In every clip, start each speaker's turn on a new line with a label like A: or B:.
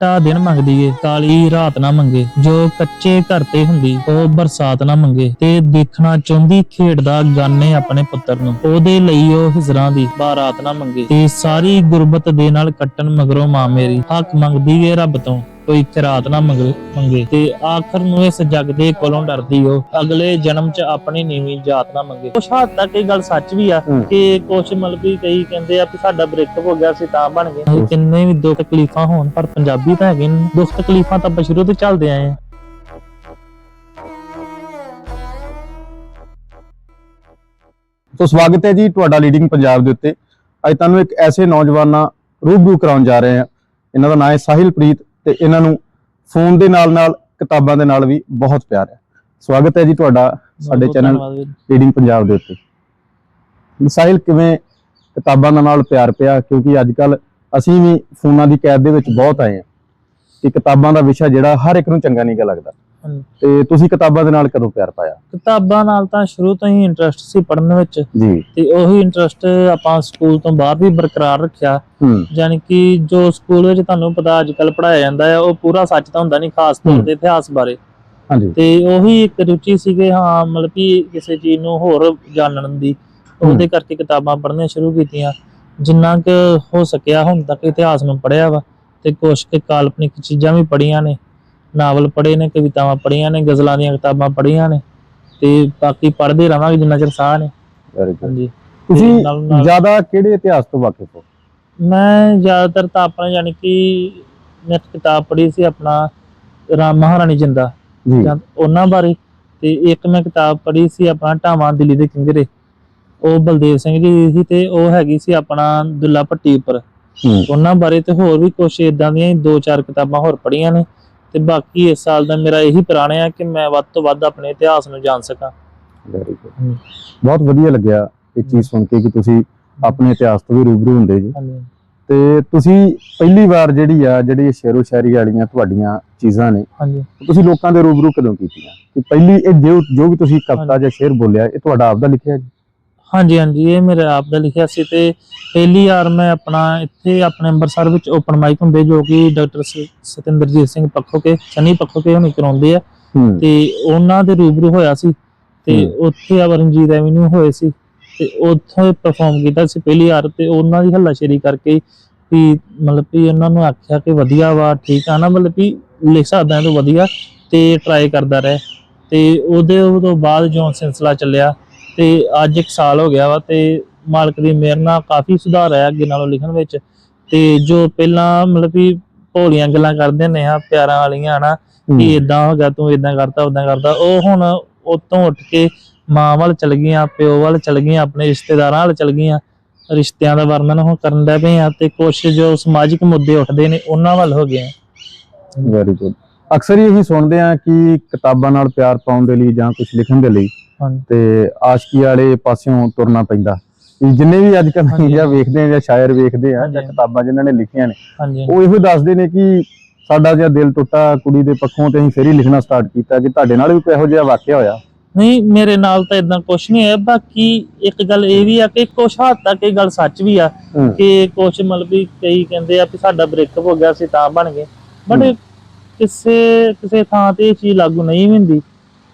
A: ਚਿੱਟਾ ਦਿਨ ਮੰਗਦੀ ਏ ਕਾਲੀ ਰਾਤ ਨਾ ਮੰਗੇ। ਜੋ ਕੱਚੇ ਘਰ ਤੇ ਹੁੰਦੀ, ਉਹ ਬਰਸਾਤ ਨਾ ਮੰਗੇ। ਤੇ ਦੇਖਣਾ ਚਾਹੁੰਦੀ ਖੇਡਦਾ ਗਾਨੇ ਆਪਣੇ ਪੁੱਤਰ ਨੂੰ। ਉਹਦੇ ਲਈ ਉਹ ਹਿਜਰਾਂ ਦੀ ਬਾਰਾਤ ਨਾ ਮੰਗੇ। ਤੇ ਸਾਰੀ ਗੁਰਬਤ ਦੇ ਨਾਲ ਕੱਟਣ ਮਗਰੋਂ ਮਾਂ ਮੇਰੀ। ਹੱਕ ਮੰਗਦੀ ਏ ਰੱਬ ਤੋਂ। ਕੋਈ ਖਰਾਤ ਨਾ ਮੰਗੇ ਮੰਗੇ। ਤੇ ਆਖਰ ਨੂੰ ਇਸ ਜੱਗ ਦੇ ਕੋਲੋਂ ਡਰਦੀ ਉਹ। ਅਗਲੇ ਜਨਮ 'ਚ ਆਪਣੀ ਨੀਵੀਂ ਜਾਤ ਨਾ ਮੰਗੇ। ਕੁਛ ਹੱਦ ਤੱਕ ਇਹ ਗੱਲ ਸੱਚ ਵੀ ਆ
B: ਹੂੰ।
A: ਕਿ ਕੁਛ ਮਤਲਬ ਵੀ ਕਈ ਕਹਿੰਦੇ ਆ ਕਿ ਸਾਡਾ ਬ੍ਰੇਕਅਪ ਹੋ ਗਿਆ ਸੀ ਤਾਂ ਬਣ ਗਏ। ਕਿੰਨੇ ਵੀ ਦੁੱਖ ਤਕਲੀਫਾਂ ਹੋਣ ਪਰ ਪੰਜਾਬੀ ਤਾਂ ਹੈਗੇ ਨੇ। ਦੁੱਖ ਤਕਲੀਫਾਂ ਤਾਂ ਆਪਾਂ ਸ਼ੁਰੂ ਤੋਂ ਚੱਲਦੇ ਆਏ ਆ।
B: ਸੋ ਸਵਾਗਤ ਹੈ ਜੀ ਤੁਹਾਡਾ ਲੀਡਿੰਗ ਪੰਜਾਬ ਦੇ ਉੱਤੇ। ਅੱਜ ਤੁਹਾਨੂੰ ਇੱਕ ਐਸੇ ਨੌਜਵਾਨਾਂ ਰੂਬਰੂ ਕਰਾਉਣ ਜਾ ਰਹੇ ਹਾਂ। ਇਹਨਾਂ ਦਾ ਨਾਮ ਹੈ ਸਾਹਿਲਪ੍ਰੀਤ ਤੇ ਇਹਨਾਂ ਨੂੰ ਫੋਨ ਦੇ ਨਾਲ ਨਾਲ ਕਿਤਾਬਾਂ ਦੇ ਨਾਲ ਵੀ ਬਹੁਤ ਪਿਆਰ ਹੈ ਸਵਾਗਤ ਹੈ ਜੀ ਤੁਹਾਡਾ ਸਾਡੇ ਚੈਨਲ। ਲੀਡਿੰਗ ਪੰਜਾਬ ਦੇ ਉੱਤੇ ਸਾਹਿਲ ਕਿਵੇਂ ਕਿਤਾਬਾਂ ਦੇ ਨਾਲ ਪਿਆਰ ਪਿਆ ਕਿਉਂਕਿ ਅੱਜ ਕੱਲ ਅਸੀਂ ਵੀ ਫੋਨਾਂ ਦੀ ਕੈਦ ਦੇ ਵਿੱਚ ਬਹੁਤ ਆਏ ਹਾਂ ਕਿ ਕਿਤਾਬਾਂ ਦਾ ਵਿਸ਼ਾ ਜਿਹੜਾ ਹਰ ਇੱਕ ਨੂੰ ਚੰਗਾ ਨਹੀਂ ਲੱਗਦਾ। ਤੇ ਤੁਸੀਂ ਕਿਤਾਬਾਂ ਦੇ ਨਾਲ ਕਦੋਂ ਪਿਆਰ ਪਾਇਆ?
A: ਕਿਤਾਬਾਂ ਨਾਲ ਤਾਂ ਸ਼ੁਰੂ ਤੋਂ ਹੀ ਇੰਟਰਸਟ ਸੀ ਪੜ੍ਹਨ ਵਿੱਚ।
B: ਜੀ।
A: ਤੇ ਉਹੀ ਇੰਟਰਸਟ ਆਪਾਂ ਸਕੂਲ ਤੋਂ ਬਾਅਦ ਵੀ ਬਰਕਰਾਰ ਰੱਖਿਆ। ਯਾਨੀ ਕਿ ਜੋ ਸਕੂਲ ਵਿੱਚ ਤੁਹਾਨੂੰ ਪਤਾ ਅੱਜ ਕੱਲ ਪੜਾਇਆ ਜਾਂਦਾ ਹੈ ਉਹ ਪੂਰਾ ਸੱਚ ਤਾਂ ਹੁੰਦਾ ਨਹੀਂ ਖਾਸ ਤੌਰ। ਤੇ ਇਤਿਹਾਸ ਬਾਰੇ।
B: ਹਾਂਜੀ।
A: ਤੇ ਉਹੀ ਇੱਕ ਰੁਚੀ ਸੀਗੇ ਹਾਂ ਮਤਲਬ ਕਿ ਕਿਸੇ ਚੀਜ਼ ਨੂੰ ਹੋਰ ਜਾਣਨ ਦੀ ਉਹਦੇ ਕਰਕੇ ਕਿਤਾਬਾਂ ਪੜ੍ਹਨੀਆਂ ਸ਼ੁਰੂ ਕੀਤੀਆਂ। ਜਿੰਨਾ ਕੁ ਹੋ ਸਕਿਆ ਹੁਣ ਤੱਕ ਇਤਿਹਾਸ ਨੂੰ ਪੜ੍ਹਿਆ ਵਾ ਤੇ ਕੁਝ ਕੁ ਕਾਲਪਨਿਕ ਚੀਜ਼ਾਂ ਵੀ ਪੜ੍ਹੀਆਂ ਨੇ। ਨਾਵਲ ਪੜ੍ਹੇ ਨੇ ਕਵਿਤਾਵਾਂ ਪੜ੍ਹੀਆਂ ਨੇ ਗਜ਼ਲਾਂ ਦੀਆਂ ਕਿਤਾਬਾਂ ਪੜ੍ਹੀਆਂ ਨੇ ਤੇ ਬਾਕੀ ਪੜ੍ਹਦੇ ਰਵਾਂਗੇ ਜਿੰਨਾ ਚਿਰ ਸਾਹ ਨੇ।
B: ਵੈਰੀ ਗੁੱਡ
A: ਹਾਂਜੀ।
B: ਤੁਸੀਂ
A: ਤੇ ਨਾਲ- ਨਾਲ-
B: ਜ਼ਿਆਦਾ ਕਿਹੜੇ ਇਤਿਹਾਸ ਤੋਂ ਵਾਕਿਫ ਹੋ?
A: ਮੈਂ ਜ਼ਿਆਦਾਤਰ ਤਾਂ ਆਪਣਾ ਯਾਨੀ ਕਿ ਮੈਂ ਇੱਕ ਕਿਤਾਬ ਪੜ੍ਹੀ ਸੀ ਆਪਣਾ ਰਾਮ ਮਹਾਰਾਣੀ ਜਿੰਦਾ।
B: ਜੀ।
A: ਜਾਂ ਉਹਨਾਂ ਬਾਰੇ। ਤੇ ਇੱਕ ਮੈਂ ਕਿਤਾਬ ਪੜ੍ਹੀ ਸੀ ਆਪਣਾ ਢਾਵਾਂ ਦਿੱਲੀ ਦੇ ਕਿੰਗਰੇ। ਉਹ ਬਲਦੇਵ ਸਿੰਘ ਜੀ ਦੀ ਸੀ ਤੇ ਉਹ ਹੈਗੀ ਸੀ ਆਪਣਾ ਦੁੱਲਾ ਭੱਟੀ ਉੱਪਰ।
B: ਹੂੰ।
A: ਉਹਨਾਂ ਬਾਰੇ ਤੇ ਹੋਰ ਵੀ ਕੁਝ ਇਦਾਂ ਦੀਆਂ ਹੀ ਦੋ ਚਾਰ ਕਿਤਾਬਾਂ ਹੋਰ ਪੜ੍ਹੀਆਂ ਨੇ। ਤੇ ਬਾਕੀ ਇਸ ਸਾਲ ਦਾ ਮੇਰਾ ਇਹੀ ਪ੍ਰਾਣ ਆ ਕਿ ਮੈਂ ਵੱਧ ਤੋਂ ਵੱਧ ਆਪਣੇ ਇਤਿਹਾਸ ਨੂੰ ਜਾਣ ਸਕਾਂ।
B: ਵੈਰੀ ਗੁੱਡ
A: ਹੂੰ।
B: ਬਹੁਤ ਵਧੀਆ ਲੱਗਿਆ ਇਹ ਚੀਜ਼ ਸੁਣ ਕੇ ਕਿ ਤੁਸੀਂ ਆਪਣੇ ਇਤਿਹਾਸ ਤੋਂ ਵੀ ਰੂਬਰੂ ਹੁੰਦੇ ਜੀ।
A: ਹਾਂਜੀ।
B: ਤੇ ਤੁਸੀਂ ਪਹਿਲੀ ਵਾਰ ਜਿਹੜੀ ਆ ਜਿਹੜੀ ਸ਼ੇਰੋ ਸ਼ਾਇਰੀ ਵਾਲੀਆਂ ਤੁਹਾਡੀਆਂ ਚੀਜ਼ਾਂ ਨੇ
A: ਹਾਂਜੀ।
B: ਤੁਸੀਂ ਲੋਕਾਂ ਦੇ ਰੂਬਰੂ ਕਦੋਂ ਕੀਤੀਆਂ? ਕਿ ਪਹਿਲੀ ਇਹ ਜੋ ਜੋ ਵੀ ਤੁਸੀਂ ਕਵਿਤਾ। ਜਾਂ ਸ਼ੇਰ ਬੋਲਿਆ ਇਹ ਤੁਹਾਡਾ ਆਪਦਾ ਲਿਖਿਆ ਜੀ?
A: ਹਾਂਜੀ ਹਾਂਜੀ ਇਹ ਮੇਰੇ ਆਪ ਦਾ ਲਿਖਿਆ ਸੀ ਤੇ ਪਹਿਲੀ ਵਾਰ ਮੈਂ ਆਪਣਾ ਇੱਥੇ ਆਪਣੇ ਅੰਮ੍ਰਿਤਸਰ ਵਿੱਚ ਓਪਨ ਮਾਈਕ ਹੁੰਦੇ ਜੋ ਕਿ ਡਾਕਟਰ ਸਤਿੰਦਰਜੀਤ ਸਿੰਘ ਪੱਖੋਕੇ ਸਨੀ ਪੱਖੋਕੇ ਹੁਣੀ ਕਰਾਉਂਦੇ ਆ। ਤੇ ਉਹਨਾਂ ਦੇ ਰੂਬਰੂ ਹੋਇਆ ਸੀ ਤੇ। ਉੱਥੇ ਅਵਰਨਜੀਤ ਐਵਨਿਊ ਹੋਏ ਸੀ ਤੇ ਉੱਥੇ ਪਰਫਾਰਮ ਕੀਤਾ ਸੀ ਪਹਿਲੀ ਵਾਰ ਤੇ ਉਹਨਾਂ ਦੀ ਹੱਲਾਸ਼ੇਰੀ ਕਰਕੇ ਵੀ ਮਤਲਬ ਵੀ ਉਹਨਾਂ ਨੂੰ ਆਖਿਆ ਕਿ ਵਧੀਆ ਵਾ ਠੀਕ ਆ ਨਾ ਮਤਲਬ ਵੀ ਲਿਖ ਸਕਦਾ ਹੈ ਤੋਂ ਵਧੀਆ ਤੇ ਟਰਾਈ ਕਰਦਾ ਰਹੇ। ਤੇ ਉਹਦੇ ਤੋਂ ਬਾਅਦ ਜੋ ਸਿਲਸਿਲਾ ਚੱਲਿਆ। ਤੇ ਅੱਜ ਇੱਕ ਸਾਲ ਹੋ ਗਿਆ ਵਾ ਤੇ ਮਾਲਕ ਦੀ ਮਿਹਰ ਨਾਲ ਕਾਫੀ ਸੁਧਾਰ ਆਇਆ ਅੱਗੇ ਨਾਲੋਂ ਲਿਖਣ ਵਿੱਚ। ਤੇ ਜੋ ਪਹਿਲਾਂ ਮਤਲਬ ਵੀ ਭੋਲੀਆਂ ਗੱਲਾਂ ਕਰਦੇ ਨੇ ਆ ਪਿਆਰਾਂ ਵਾਲੀਆਂ ਹਨਾ ਕਿ ਇਦਾਂ ਹੋ ਗਿਆ ਤੂੰ ਇਦਾਂ ਕਰਤਾ ਉਦਾਂ ਕਰਦਾ ਉਹ ਹੁਣ ਉਤੋਂ ਉੱਠ ਕੇ ਮਾਂ ਵੱਲ ਚਲ ਗਈਆਂ ਪਿਓ ਵੱਲ ਚਲ ਗਈਆਂ ਆਪਣੇ ਰਿਸ਼ਤੇਦਾਰਾਂ ਵੱਲ ਚਲ ਗਈਆਂ ਰਿਸ਼ਤਿਆਂ ਦਾ ਵਰਣਨ ਹੁਣ ਕਰਨ ਦਾ ਪਏ ਆ ਤੇ ਕੁਝ ਜੋ ਸਮਾਜਿਕ ਮੁੱਦੇ ਉੱਠਦੇ ਨੇ ਉਹਨਾਂ ਵੱਲ ਹੋ ਗਏ।
B: ਵੈਰੀ ਗੁੱਡ ਅਕਸਰ ਹੀ ਇਹੀ ਸੁਣਦੇ ਆ ਕਿ ਕਿਤਾਬਾਂ ਨਾਲ ਪਿਆਰ ਪਾਉਣ ਦੇ ਲਈ ਜਾਂ ਕੁਝ ਲਿਖਣ ਦੇ ਲਈ ਤੇ ਆਸ਼ਕੀ ਵਾਲੇ ਪਾਸਿਓਂ ਤੁਰਨਾ ਪੈਂਦਾ ਜਿੰਨੇ ਵੀ ਅੱਜ ਕੱਲ੍ਹ। ਜਾਂ ਵੇਖਦੇ ਆ ਜਾਂ ਸ਼ਾਇਰ ਵੇਖਦੇ ਆ ਜਾਂ। ਕਿਤਾਬਾਂ ਜਿਨ੍ਹਾਂ ਨੇ ਲਿਖੀਆਂ ਨੇ ਉਹ ਇਹੋ ਦੱਸਦੇ ਨੇ ਕਿ ਸਾਡਾ ਜਿਹਾ ਦਿਲ ਟੁੱਟਾ ਕੁੜੀ ਦੇ ਪੱਖੋਂ ਤੇ ਅਸੀਂ ਫਿਰ ਹੀ ਲਿਖਣਾ ਸਟਾਰਟ ਕੀਤਾ ਕਿ ਤੁਹਾਡੇ ਨਾਲ ਵੀ ਕੋਈ ਇਹੋ ਜਿਹਾ ਵਾਕਿਆ ਹੋਇਆ
A: ਨਹੀਂ ਮੇਰੇ ਨਾਲ ਤਾਂ ਇਦਾਂ ਕੁਝ ਨਹੀਂ ਹੈ ਬਾਕੀ ਇੱਕ ਗੱਲ ਇਹ ਵੀ ਆ ਕਿ ਕੁਝ ਹੱਦ ਤੱਕ ਇਹ ਗੱਲ ਸੱਚ ਵੀ ਆ। ਕਿ ਕੁਝ ਮਤਲਬ ਵੀ ਕਈ ਕਹਿੰਦੇ ਆ ਕਿ ਸਾਡਾ ਬ੍ਰੇਕਅਪ ਹੋ ਗਿਆ ਸੀ ਤਾਂ ਬਣ ਗਏ ਬਟ। ਕਿਸੇ ਕਿਸੇ ਥਾਂ ਤੇ ਇਹ ਚੀਜ਼ ਲਾਗੂ ਨਹੀਂ ਹੁੰਦੀ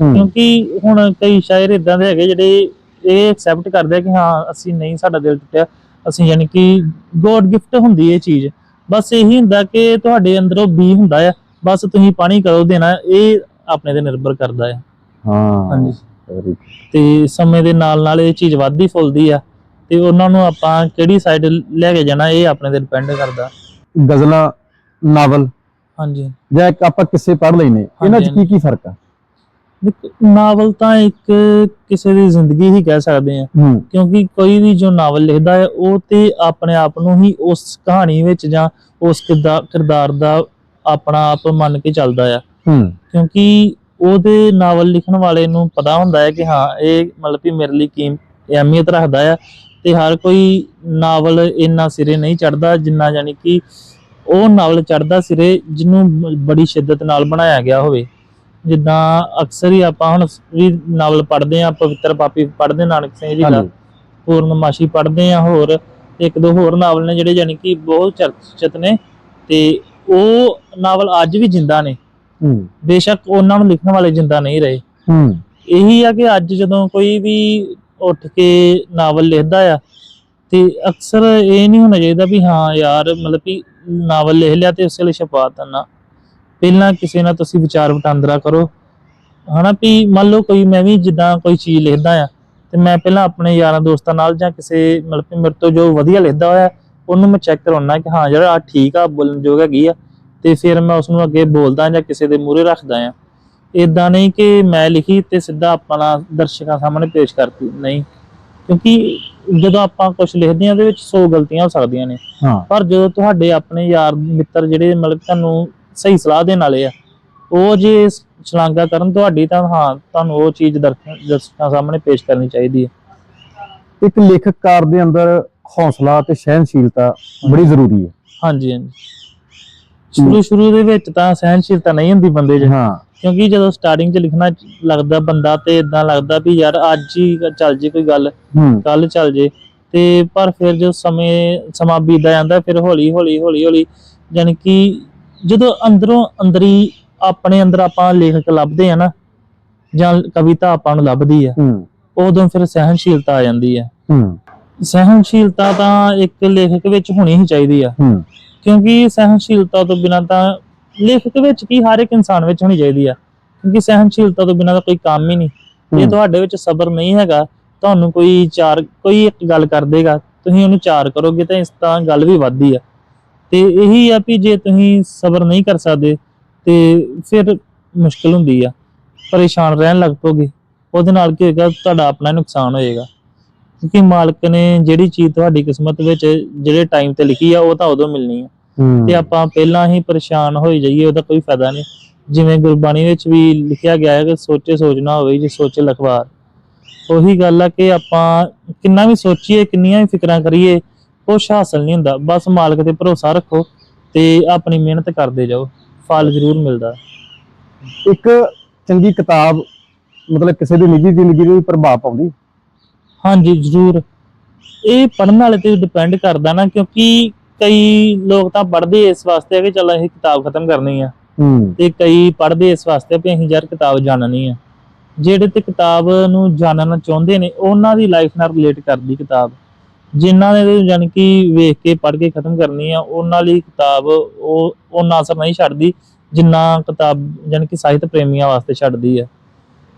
A: ਕਿਉਂਕਿ ਹੁਣ ਕਈ ਸ਼ਾਇਰ ਇਦਾਂ ਦੇ ਹੈਗੇ ਜਿਹੜੇ ਇਹ ਐਕਸੈਪਟ ਕਰਦੇ ਆ ਕਿ ਹਾਂ ਅਸੀਂ ਨਹੀਂ ਸਾਡਾ ਦਿਲ ਟੁੱਟਿਆ। ਅਸੀਂ ਯਾਨੀ ਕਿ ਗੋਡ ਗਿਫਟ ਹੁੰਦੀ ਇਹ ਚੀਜ਼। ਬਸ ਇਹੀ ਹੁੰਦਾ ਕਿ ਤੁਹਾਡੇ ਅੰਦਰੋਂ ਬੀ ਹੁੰਦਾ ਆ। ਬਸ ਤੁਸੀਂ ਪਾਣੀ ਕਦੋਂ ਦੇਣਾ ਇਹ ਆਪਣੇ ਤੇ ਨਿਰਭਰ ਕਰਦਾ ਹੈ
B: ਹਾਂ।
A: ਹਾਂਜੀ. ਤੇ ਸਮੇਂ ਦੇ ਨਾਲ ਨਾਲ ਇਹ ਚੀਜ਼ ਵੱਧਦੀ ਫੁੱਲਦੀ ਆ। ਤੇ ਉਹਨਾਂ ਨੂੰ ਆਪਾਂ ਕਿਹੜੀ ਸਾਈਡ ਲੈ ਕੇ ਜਾਣਾ ਇਹ ਆਪਣੇ ਤੇ ਡਿਪੈਂਡ ਕਰਦਾ।
B: ਗਜ਼ਲਾਂ ਨਾਵਲ
A: ਹਾਂਜੀ।
B: ਜਾਂ ਆਪਾਂ ਕਿਸੇ ਪੜ੍ਹ ਲੈਨੇ ਇਹਨਾਂ 'ਚ ਕੀ ਕੀ ਫ਼ਰਕ ਆ?
A: ਨਾਵਲ ਤਾਂ ਇੱਕ ਕਿਸੇ ਦੀ ਜ਼ਿੰਦਗੀ ਹੀ ਕਹਿ ਸਕਦੇ ਆ। ਕਿਉਂਕਿ ਕੋਈ ਵੀ ਜੋ ਨਾਵਲ ਲਿਖਦਾ ਹੈ ਉਹ ਤੇ ਆਪਣੇ ਆਪ ਨੂੰ ਹੀ ਉਸ ਕਹਾਣੀ ਵਿੱਚ ਜਾਂ ਉਸ ਕਿਰਦਾ- ਕਿਰਦਾਰ ਦਾ ਆਪਣਾ ਆਪ ਮੰਨ ਕੇ ਚੱਲਦਾ ਆ। ਕਿਉਂਕਿ ਉਹਦੇ ਨਾਵਲ ਲਿਖਣ ਵਾਲੇ ਨੂੰ ਪਤਾ ਹੁੰਦਾ ਹੈ ਕਿ ਹਾਂ ਇਹ ਮਤਲਬ ਕਿ ਮੇਰੇ ਲਈ ਕੀ ਅਹਿਮੀਅਤ ਰੱਖਦਾ ਆ ਤੇ ਹਰ ਕੋਈ ਨਾਵਲ ਇੰਨਾ ਸਿਰੇ ਨਹੀਂ ਚੜਦਾ ਜਿੰਨਾ ਯਾਨੀ ਕਿ ਉਹ ਨਾਵਲ ਚੜਦਾ ਸਿਰੇ ਜਿਹਨੂੰ ਬੜੀ ਸ਼ਿੱਦਤ ਨਾਲ ਬਣਾਇਆ ਗਿਆ ਹੋਵੇ। ਜਿੱਦਾਂ ਅਕਸਰ ਹੀ ਆਪਾਂ ਹੁਣ ਵੀ ਨਾਵਲ ਪੜ੍ਹਦੇ ਆ ਪਵਿੱਤਰ ਪਾਪੀ ਪੜ੍ਹਦੇ ਨਾਨਕ ਸਿੰਘ ਜੀ ਦਾ
B: ਹਾਂਜੀ।
A: ਪੂਰਨਮਾਸ਼ੀ ਪੜ੍ਹਦੇ ਆ ਹੋਰ ਇੱਕ ਦੋ ਹੋਰ ਨਾਵਲ ਨੇ ਜਿਹੜੇ ਯਾਨੀ ਕਿ ਬਹੁਤ ਚਰਚਿਤ ਨੇ ਤੇ ਉਹ ਨਾਵਲ ਅੱਜ ਵੀ ਜਿੰਦਾ ਨੇ।
B: ਹੂੰ।
A: ਬੇਸ਼ੱਕ ਉਹਨਾਂ ਨੂੰ ਲਿਖਣ ਵਾਲੇ ਜਿੰਦਾ ਨਹੀਂ ਰਹੇ।
B: ਹੂੰ।
A: ਇਹੀ ਆ ਕਿ ਅੱਜ ਜਦੋਂ ਕੋਈ ਵੀ ਉੱਠ ਕੇ ਨਾਵਲ ਲਿਖਦਾ ਆ ਤੇ ਅਕਸਰ ਇਹ ਨਹੀਂ ਹੋਣਾ ਚਾਹੀਦਾ ਵੀ ਹਾਂ ਯਾਰ ਮਤਲਬ ਕਿ ਨਾਵਲ ਲਿਖ ਲਿਆ ਤੇ ਉਸੇ ਲਈ ਛਪਾ ਤਾ ਨਾ। ਪਹਿਲਾਂ ਕਿਸੇ ਨਾਲ ਤੁਸੀਂ ਵਿਚਾਰ ਵਟਾਂਦਰਾ ਕਰੋ। ਹਨਾ ਵੀ ਮੰਨ ਲਓ ਕੋਈ ਮੈਂ ਵੀ ਜਿੱਦਾਂ ਕੋਈ ਚੀਜ਼ ਲਿਖਦਾ ਆ ਤੇ ਮੈਂ ਪਹਿਲਾਂ ਆਪਣੇ ਯਾਰਾਂ ਦੋਸਤਾਂ ਨਾਲ ਜਾਂ ਕਿਸੇ ਮਤਲਬ ਕਿ ਮੇਰੇ ਤੋਂ ਜੋ ਵਧੀਆ ਲਿਖਦਾ ਹੋਇਆ ਉਹਨੂੰ ਮੈਂ ਚੈੱਕ ਕਰਾਉਣਾ ਕਿ ਹਾਂ ਯਾਰ ਆ ਠੀਕ ਆ ਬੋਲਣ ਯੋਗ ਹੈਗੀ ਆ ਤੇ ਫਿਰ ਮੈਂ ਉਸ ਨੂੰ ਅੱਗੇ ਬੋਲਦਾ ਜਾਂ ਕਿਸੇ ਦੇ ਮੂਹਰੇ ਰੱਖਦਾ ਆ। ਇਦਾਂ ਨਹੀਂ ਕਿ ਮੈਂ ਲਿਖੀ ਤੇ ਸਿੱਧਾ ਆਪਣਾ ਦਰਸ਼ਕਾਂ ਸਾਹਮਣੇ ਪੇਸ਼ ਕਰਤੀ ਨਹੀਂ। ਕਿਉਂਕਿ ਜਦੋਂ ਆਪਾਂ ਕੁਝ ਲਿਖਦੇ ਹਾਂ ਉਹਦੇ ਵਿੱਚ 100 ਗਲਤੀਆਂ ਹੋ ਸਕਦੀਆਂ ਨੇ। ਪਰ ਜਦੋਂ ਤੁਹਾਡੇ ਆਪਣੇ ਯਾਰ ਮਿੱਤਰ ਜਿਹੜੇ ਮਤਲਬ ਤੁਹਾਨੂੰ ਸਹੀ ਸਲਾਹ ਦੇਣ ਵਾਲੇ ਆ। ਉਹ ਜੇ ਸ਼ਲਾਘਾ ਕਰਨ ਤੁਹਾਡੀ ਤਾਂ ਹਾਂ ਤੁਹਾਨੂੰ ਉਹ ਚੀਜ਼ ਦਰਸ਼ਕਾਂ ਸਾਹਮਣੇ ਪੇਸ਼ ਕਰਨੀ ਚਾਹੀਦੀ ਹੈ
B: ਇੱਕ ਲੇਖਕਕਾਰ ਦੇ ਅੰਦਰ ਹੌਸਲਾ ਤੇ ਸਹਿਨਸ਼ੀਲਤਾ ਬੜੀ ਜ਼ਰੂਰੀ ਹੈ
A: ਹਾਂਜੀ ਹਾਂਜੀ। ਸ਼ੁਰੂ ਸ਼ੁਰੂ ਦੇ ਵਿੱਚ ਤਾਂ ਸਹਿਨਸ਼ੀਲਤਾ ਨਹੀਂ ਹੁੰਦੀ ਬੰਦੇ 'ਚ।
B: ਹਾਂ।
A: ਕਿਉਂਕਿ ਜਦੋਂ ਸਟਾਰਟਿੰਗ 'ਚ ਲਿਖਣਾ ਲੱਗਦਾ ਬੰਦਾ ਤੇ ਇਦਾਂ ਲੱਗਦਾ ਵੀ ਯਾਰ ਅੱਜ ਹੀ ਚੱਲ ਜੇ ਕੋਈ ਗੱਲ ਕੱਲ ਚੱਲ ਜੇ। ਤੇ ਪਰ ਫਿਰ ਜੋ ਸਮੇਂ ਸਮਾਂ ਬੀਤਦਾ ਜਾਂਦਾ ਫਿਰ ਹੌਲੀ ਹੌਲੀ ਹੌਲੀ ਹੌਲੀ ਯਾਨੀ ਕਿ ਜਦੋਂ ਅੰਦਰੋਂ ਅੰਦਰੀ ਆਪਣੇ ਅੰਦਰ ਆਪਾਂ ਲੇਖਕ ਲੱਭਦੇ ਆ ਨਾ ਜਾਂ ਕਵਿਤਾ ਆਪਾਂ ਨੂੰ ਲੱਭਦੀ ਆ
B: ਹੂੰ।
A: ਉਦੋਂ ਫਿਰ ਸਹਿਨਸ਼ੀਲਤਾ ਆ ਜਾਂਦੀ ਆ। ਸਹਿਨਸ਼ੀਲਤਾ ਤਾਂ ਇੱਕ ਲੇਖਕ ਵਿੱਚ ਹੋਣੀ ਹੀ ਚਾਹੀਦੀ ਆ। ਕਿਉਂਕਿ ਸਹਿਨਸ਼ੀਲਤਾ ਤੋਂ ਬਿਨਾਂ ਤਾਂ ਲੇਖਕ ਵਿੱਚ ਕੀ ਹਰ ਇੱਕ ਇਨਸਾਨ ਵਿੱਚ ਹੋਣੀ ਚਾਹੀਦੀ ਆ। ਕਿਉਂਕਿ ਸਹਿਨਸ਼ੀਲਤਾ ਤੋਂ ਬਿਨਾਂ ਤਾਂ ਕੋਈ ਕੰਮ ਹੀ ਨਹੀਂ। ਜੇ। ਤੁਹਾਡੇ ਵਿੱਚ ਸਬਰ ਨਹੀਂ ਹੈਗਾ ਤੁਹਾਨੂੰ ਕੋਈ ਚਾਰ ਕੋਈ ਇੱਕ ਗੱਲ ਕਰ ਦੇਗਾ ਤੁਸੀਂ ਉਹਨੂੰ ਚਾਰ ਕਰੋਗੇ ਤਾਂ ਇਸ ਤਰ੍ਹਾਂ ਗੱਲ ਵੀ ਵੱਧਦੀ ਆ। ਤੇ ਇਹੀ ਆ ਵੀ ਜੇ ਤੁਸੀਂ ਸਬਰ ਨਹੀਂ ਕਰ ਸਕਦੇ ਤੇ ਫਿਰ ਮੁਸ਼ਕਲ ਹੁੰਦੀ ਆ ਪਰੇਸ਼ਾਨ ਰਹਿਣ ਲੱਗ ਪੋਗੇ। ਉਹਦੇ ਨਾਲ ਕੀ ਹੋਏਗਾ ਤੁਹਾਡਾ ਆਪਣਾ ਨੁਕਸਾਨ ਹੋਏਗਾ। ਕਿਉਂਕਿ ਮਾਲਕ ਨੇ ਜਿਹੜੀ ਚੀਜ਼ ਤੁਹਾਡੀ ਕਿਸਮਤ ਵਿੱਚ ਜਿਹੜੇ ਟਾਈਮ ਤੇ ਲਿਖੀ ਆ ਉਹ ਤਾਂ ਉਦੋਂ ਮਿਲਣੀ ਆ।
B: ਹੂੰ।
A: ਤੇ ਆਪਾਂ ਪਹਿਲਾਂ ਹੀ ਪਰੇਸ਼ਾਨ ਹੋਈ ਜਾਈਏ ਉਹਦਾ ਕੋਈ ਫਾਇਦਾ ਨਹੀਂ। ਜਿਵੇਂ ਗੁਰਬਾਣੀ ਵਿੱਚ ਵੀ ਲਿਖਿਆ ਗਿਆ ਹੈ ਕਿ ਸੋਚੇ ਸੋਚਣਾ ਹੋਵੇ ਜੇ ਸੋਚੇ ਲਖਵਾਰ। ਉਹੀ ਗੱਲ ਆ ਕਿ ਆਪਾਂ ਕਿੰਨਾ ਵੀ ਸੋਚੀਏ ਕਿੰਨੀਆਂ ਵੀ ਫਿਕਰਾਂ ਕਰੀਏ ਕੁਛ ਹਾਸਲ ਨਹੀਂ ਹੁੰਦਾ। ਬਸ ਮਾਲਕ ਤੇ ਭਰੋਸਾ ਰੱਖੋ ਤੇ ਆਪਣੀ ਮਿਹਨਤ ਕਰਦੇ ਜਾਓ। ਫਲ ਜ਼ਰੂਰ ਮਿਲਦਾ।
B: ਇੱਕ ਚੰਗੀ ਕਿਤਾਬ ਮਤਲਬ ਕਿਸੇ ਦੀ ਨਿੱਜੀ ਜ਼ਿੰਦਗੀ ਤੇ ਵੀ ਪ੍ਰਭਾਵ ਪਾਉਂਦੀ।
A: ਹਾਂਜੀ ਜ਼ਰੂਰ। ਇਹ ਪੜ੍ਹਨ ਵਾਲੇ ਤੇ ਡਿਪੈਂਡ ਕਰਦਾ ਨਾ ਕਿਉਂਕਿ ਕਈ ਲੋਕ ਤਾਂ ਪੜ੍ਹਦੇ ਇਸ ਵਾਸਤੇ ਆ ਕਿ ਚੱਲ ਅਸੀਂ ਕਿਤਾਬ ਖਤਮ ਕਰਨੀ ਆ। ਤੇ ਕਈ ਪੜ੍ਹਦੇ ਇਸ ਵਾਸਤੇ ਵੀ ਅਸੀਂ ਯਾਰ ਕਿਤਾਬ ਜਾਣਨੀ ਆ। ਜਿਹੜੇ ਤੇ ਕਿਤਾਬ ਨੂੰ ਜਾਣਨਾ ਚਾਹੁੰਦੇ ਨੇ ਉਹਨਾਂ ਦੀ ਲਾਈਫ ਨਾਲ ਰਿਲੇਟ ਕਰਦੀ ਕਿਤਾਬ। ਜਿਨ੍ਹਾਂ ਨੇ ਯਾਨੀ ਕਿ ਵੇਖ ਕੇ ਪੜ੍ਹ ਕੇ ਖਤਮ ਕਰਨੀ ਆ ਉਹਨਾਂ ਲਈ ਕਿਤਾਬ ਉਹ ਉਹ ਨਾ ਅਸਰ ਨਹੀਂ ਛੱਡਦੀ ਜਿੰਨਾ ਕਿਤਾਬ ਯਾਨੀ ਕਿ ਸਾਹਿਤ ਪ੍ਰੇਮੀਆਂ ਵਾਸਤੇ ਛੱਡਦੀ ਆ।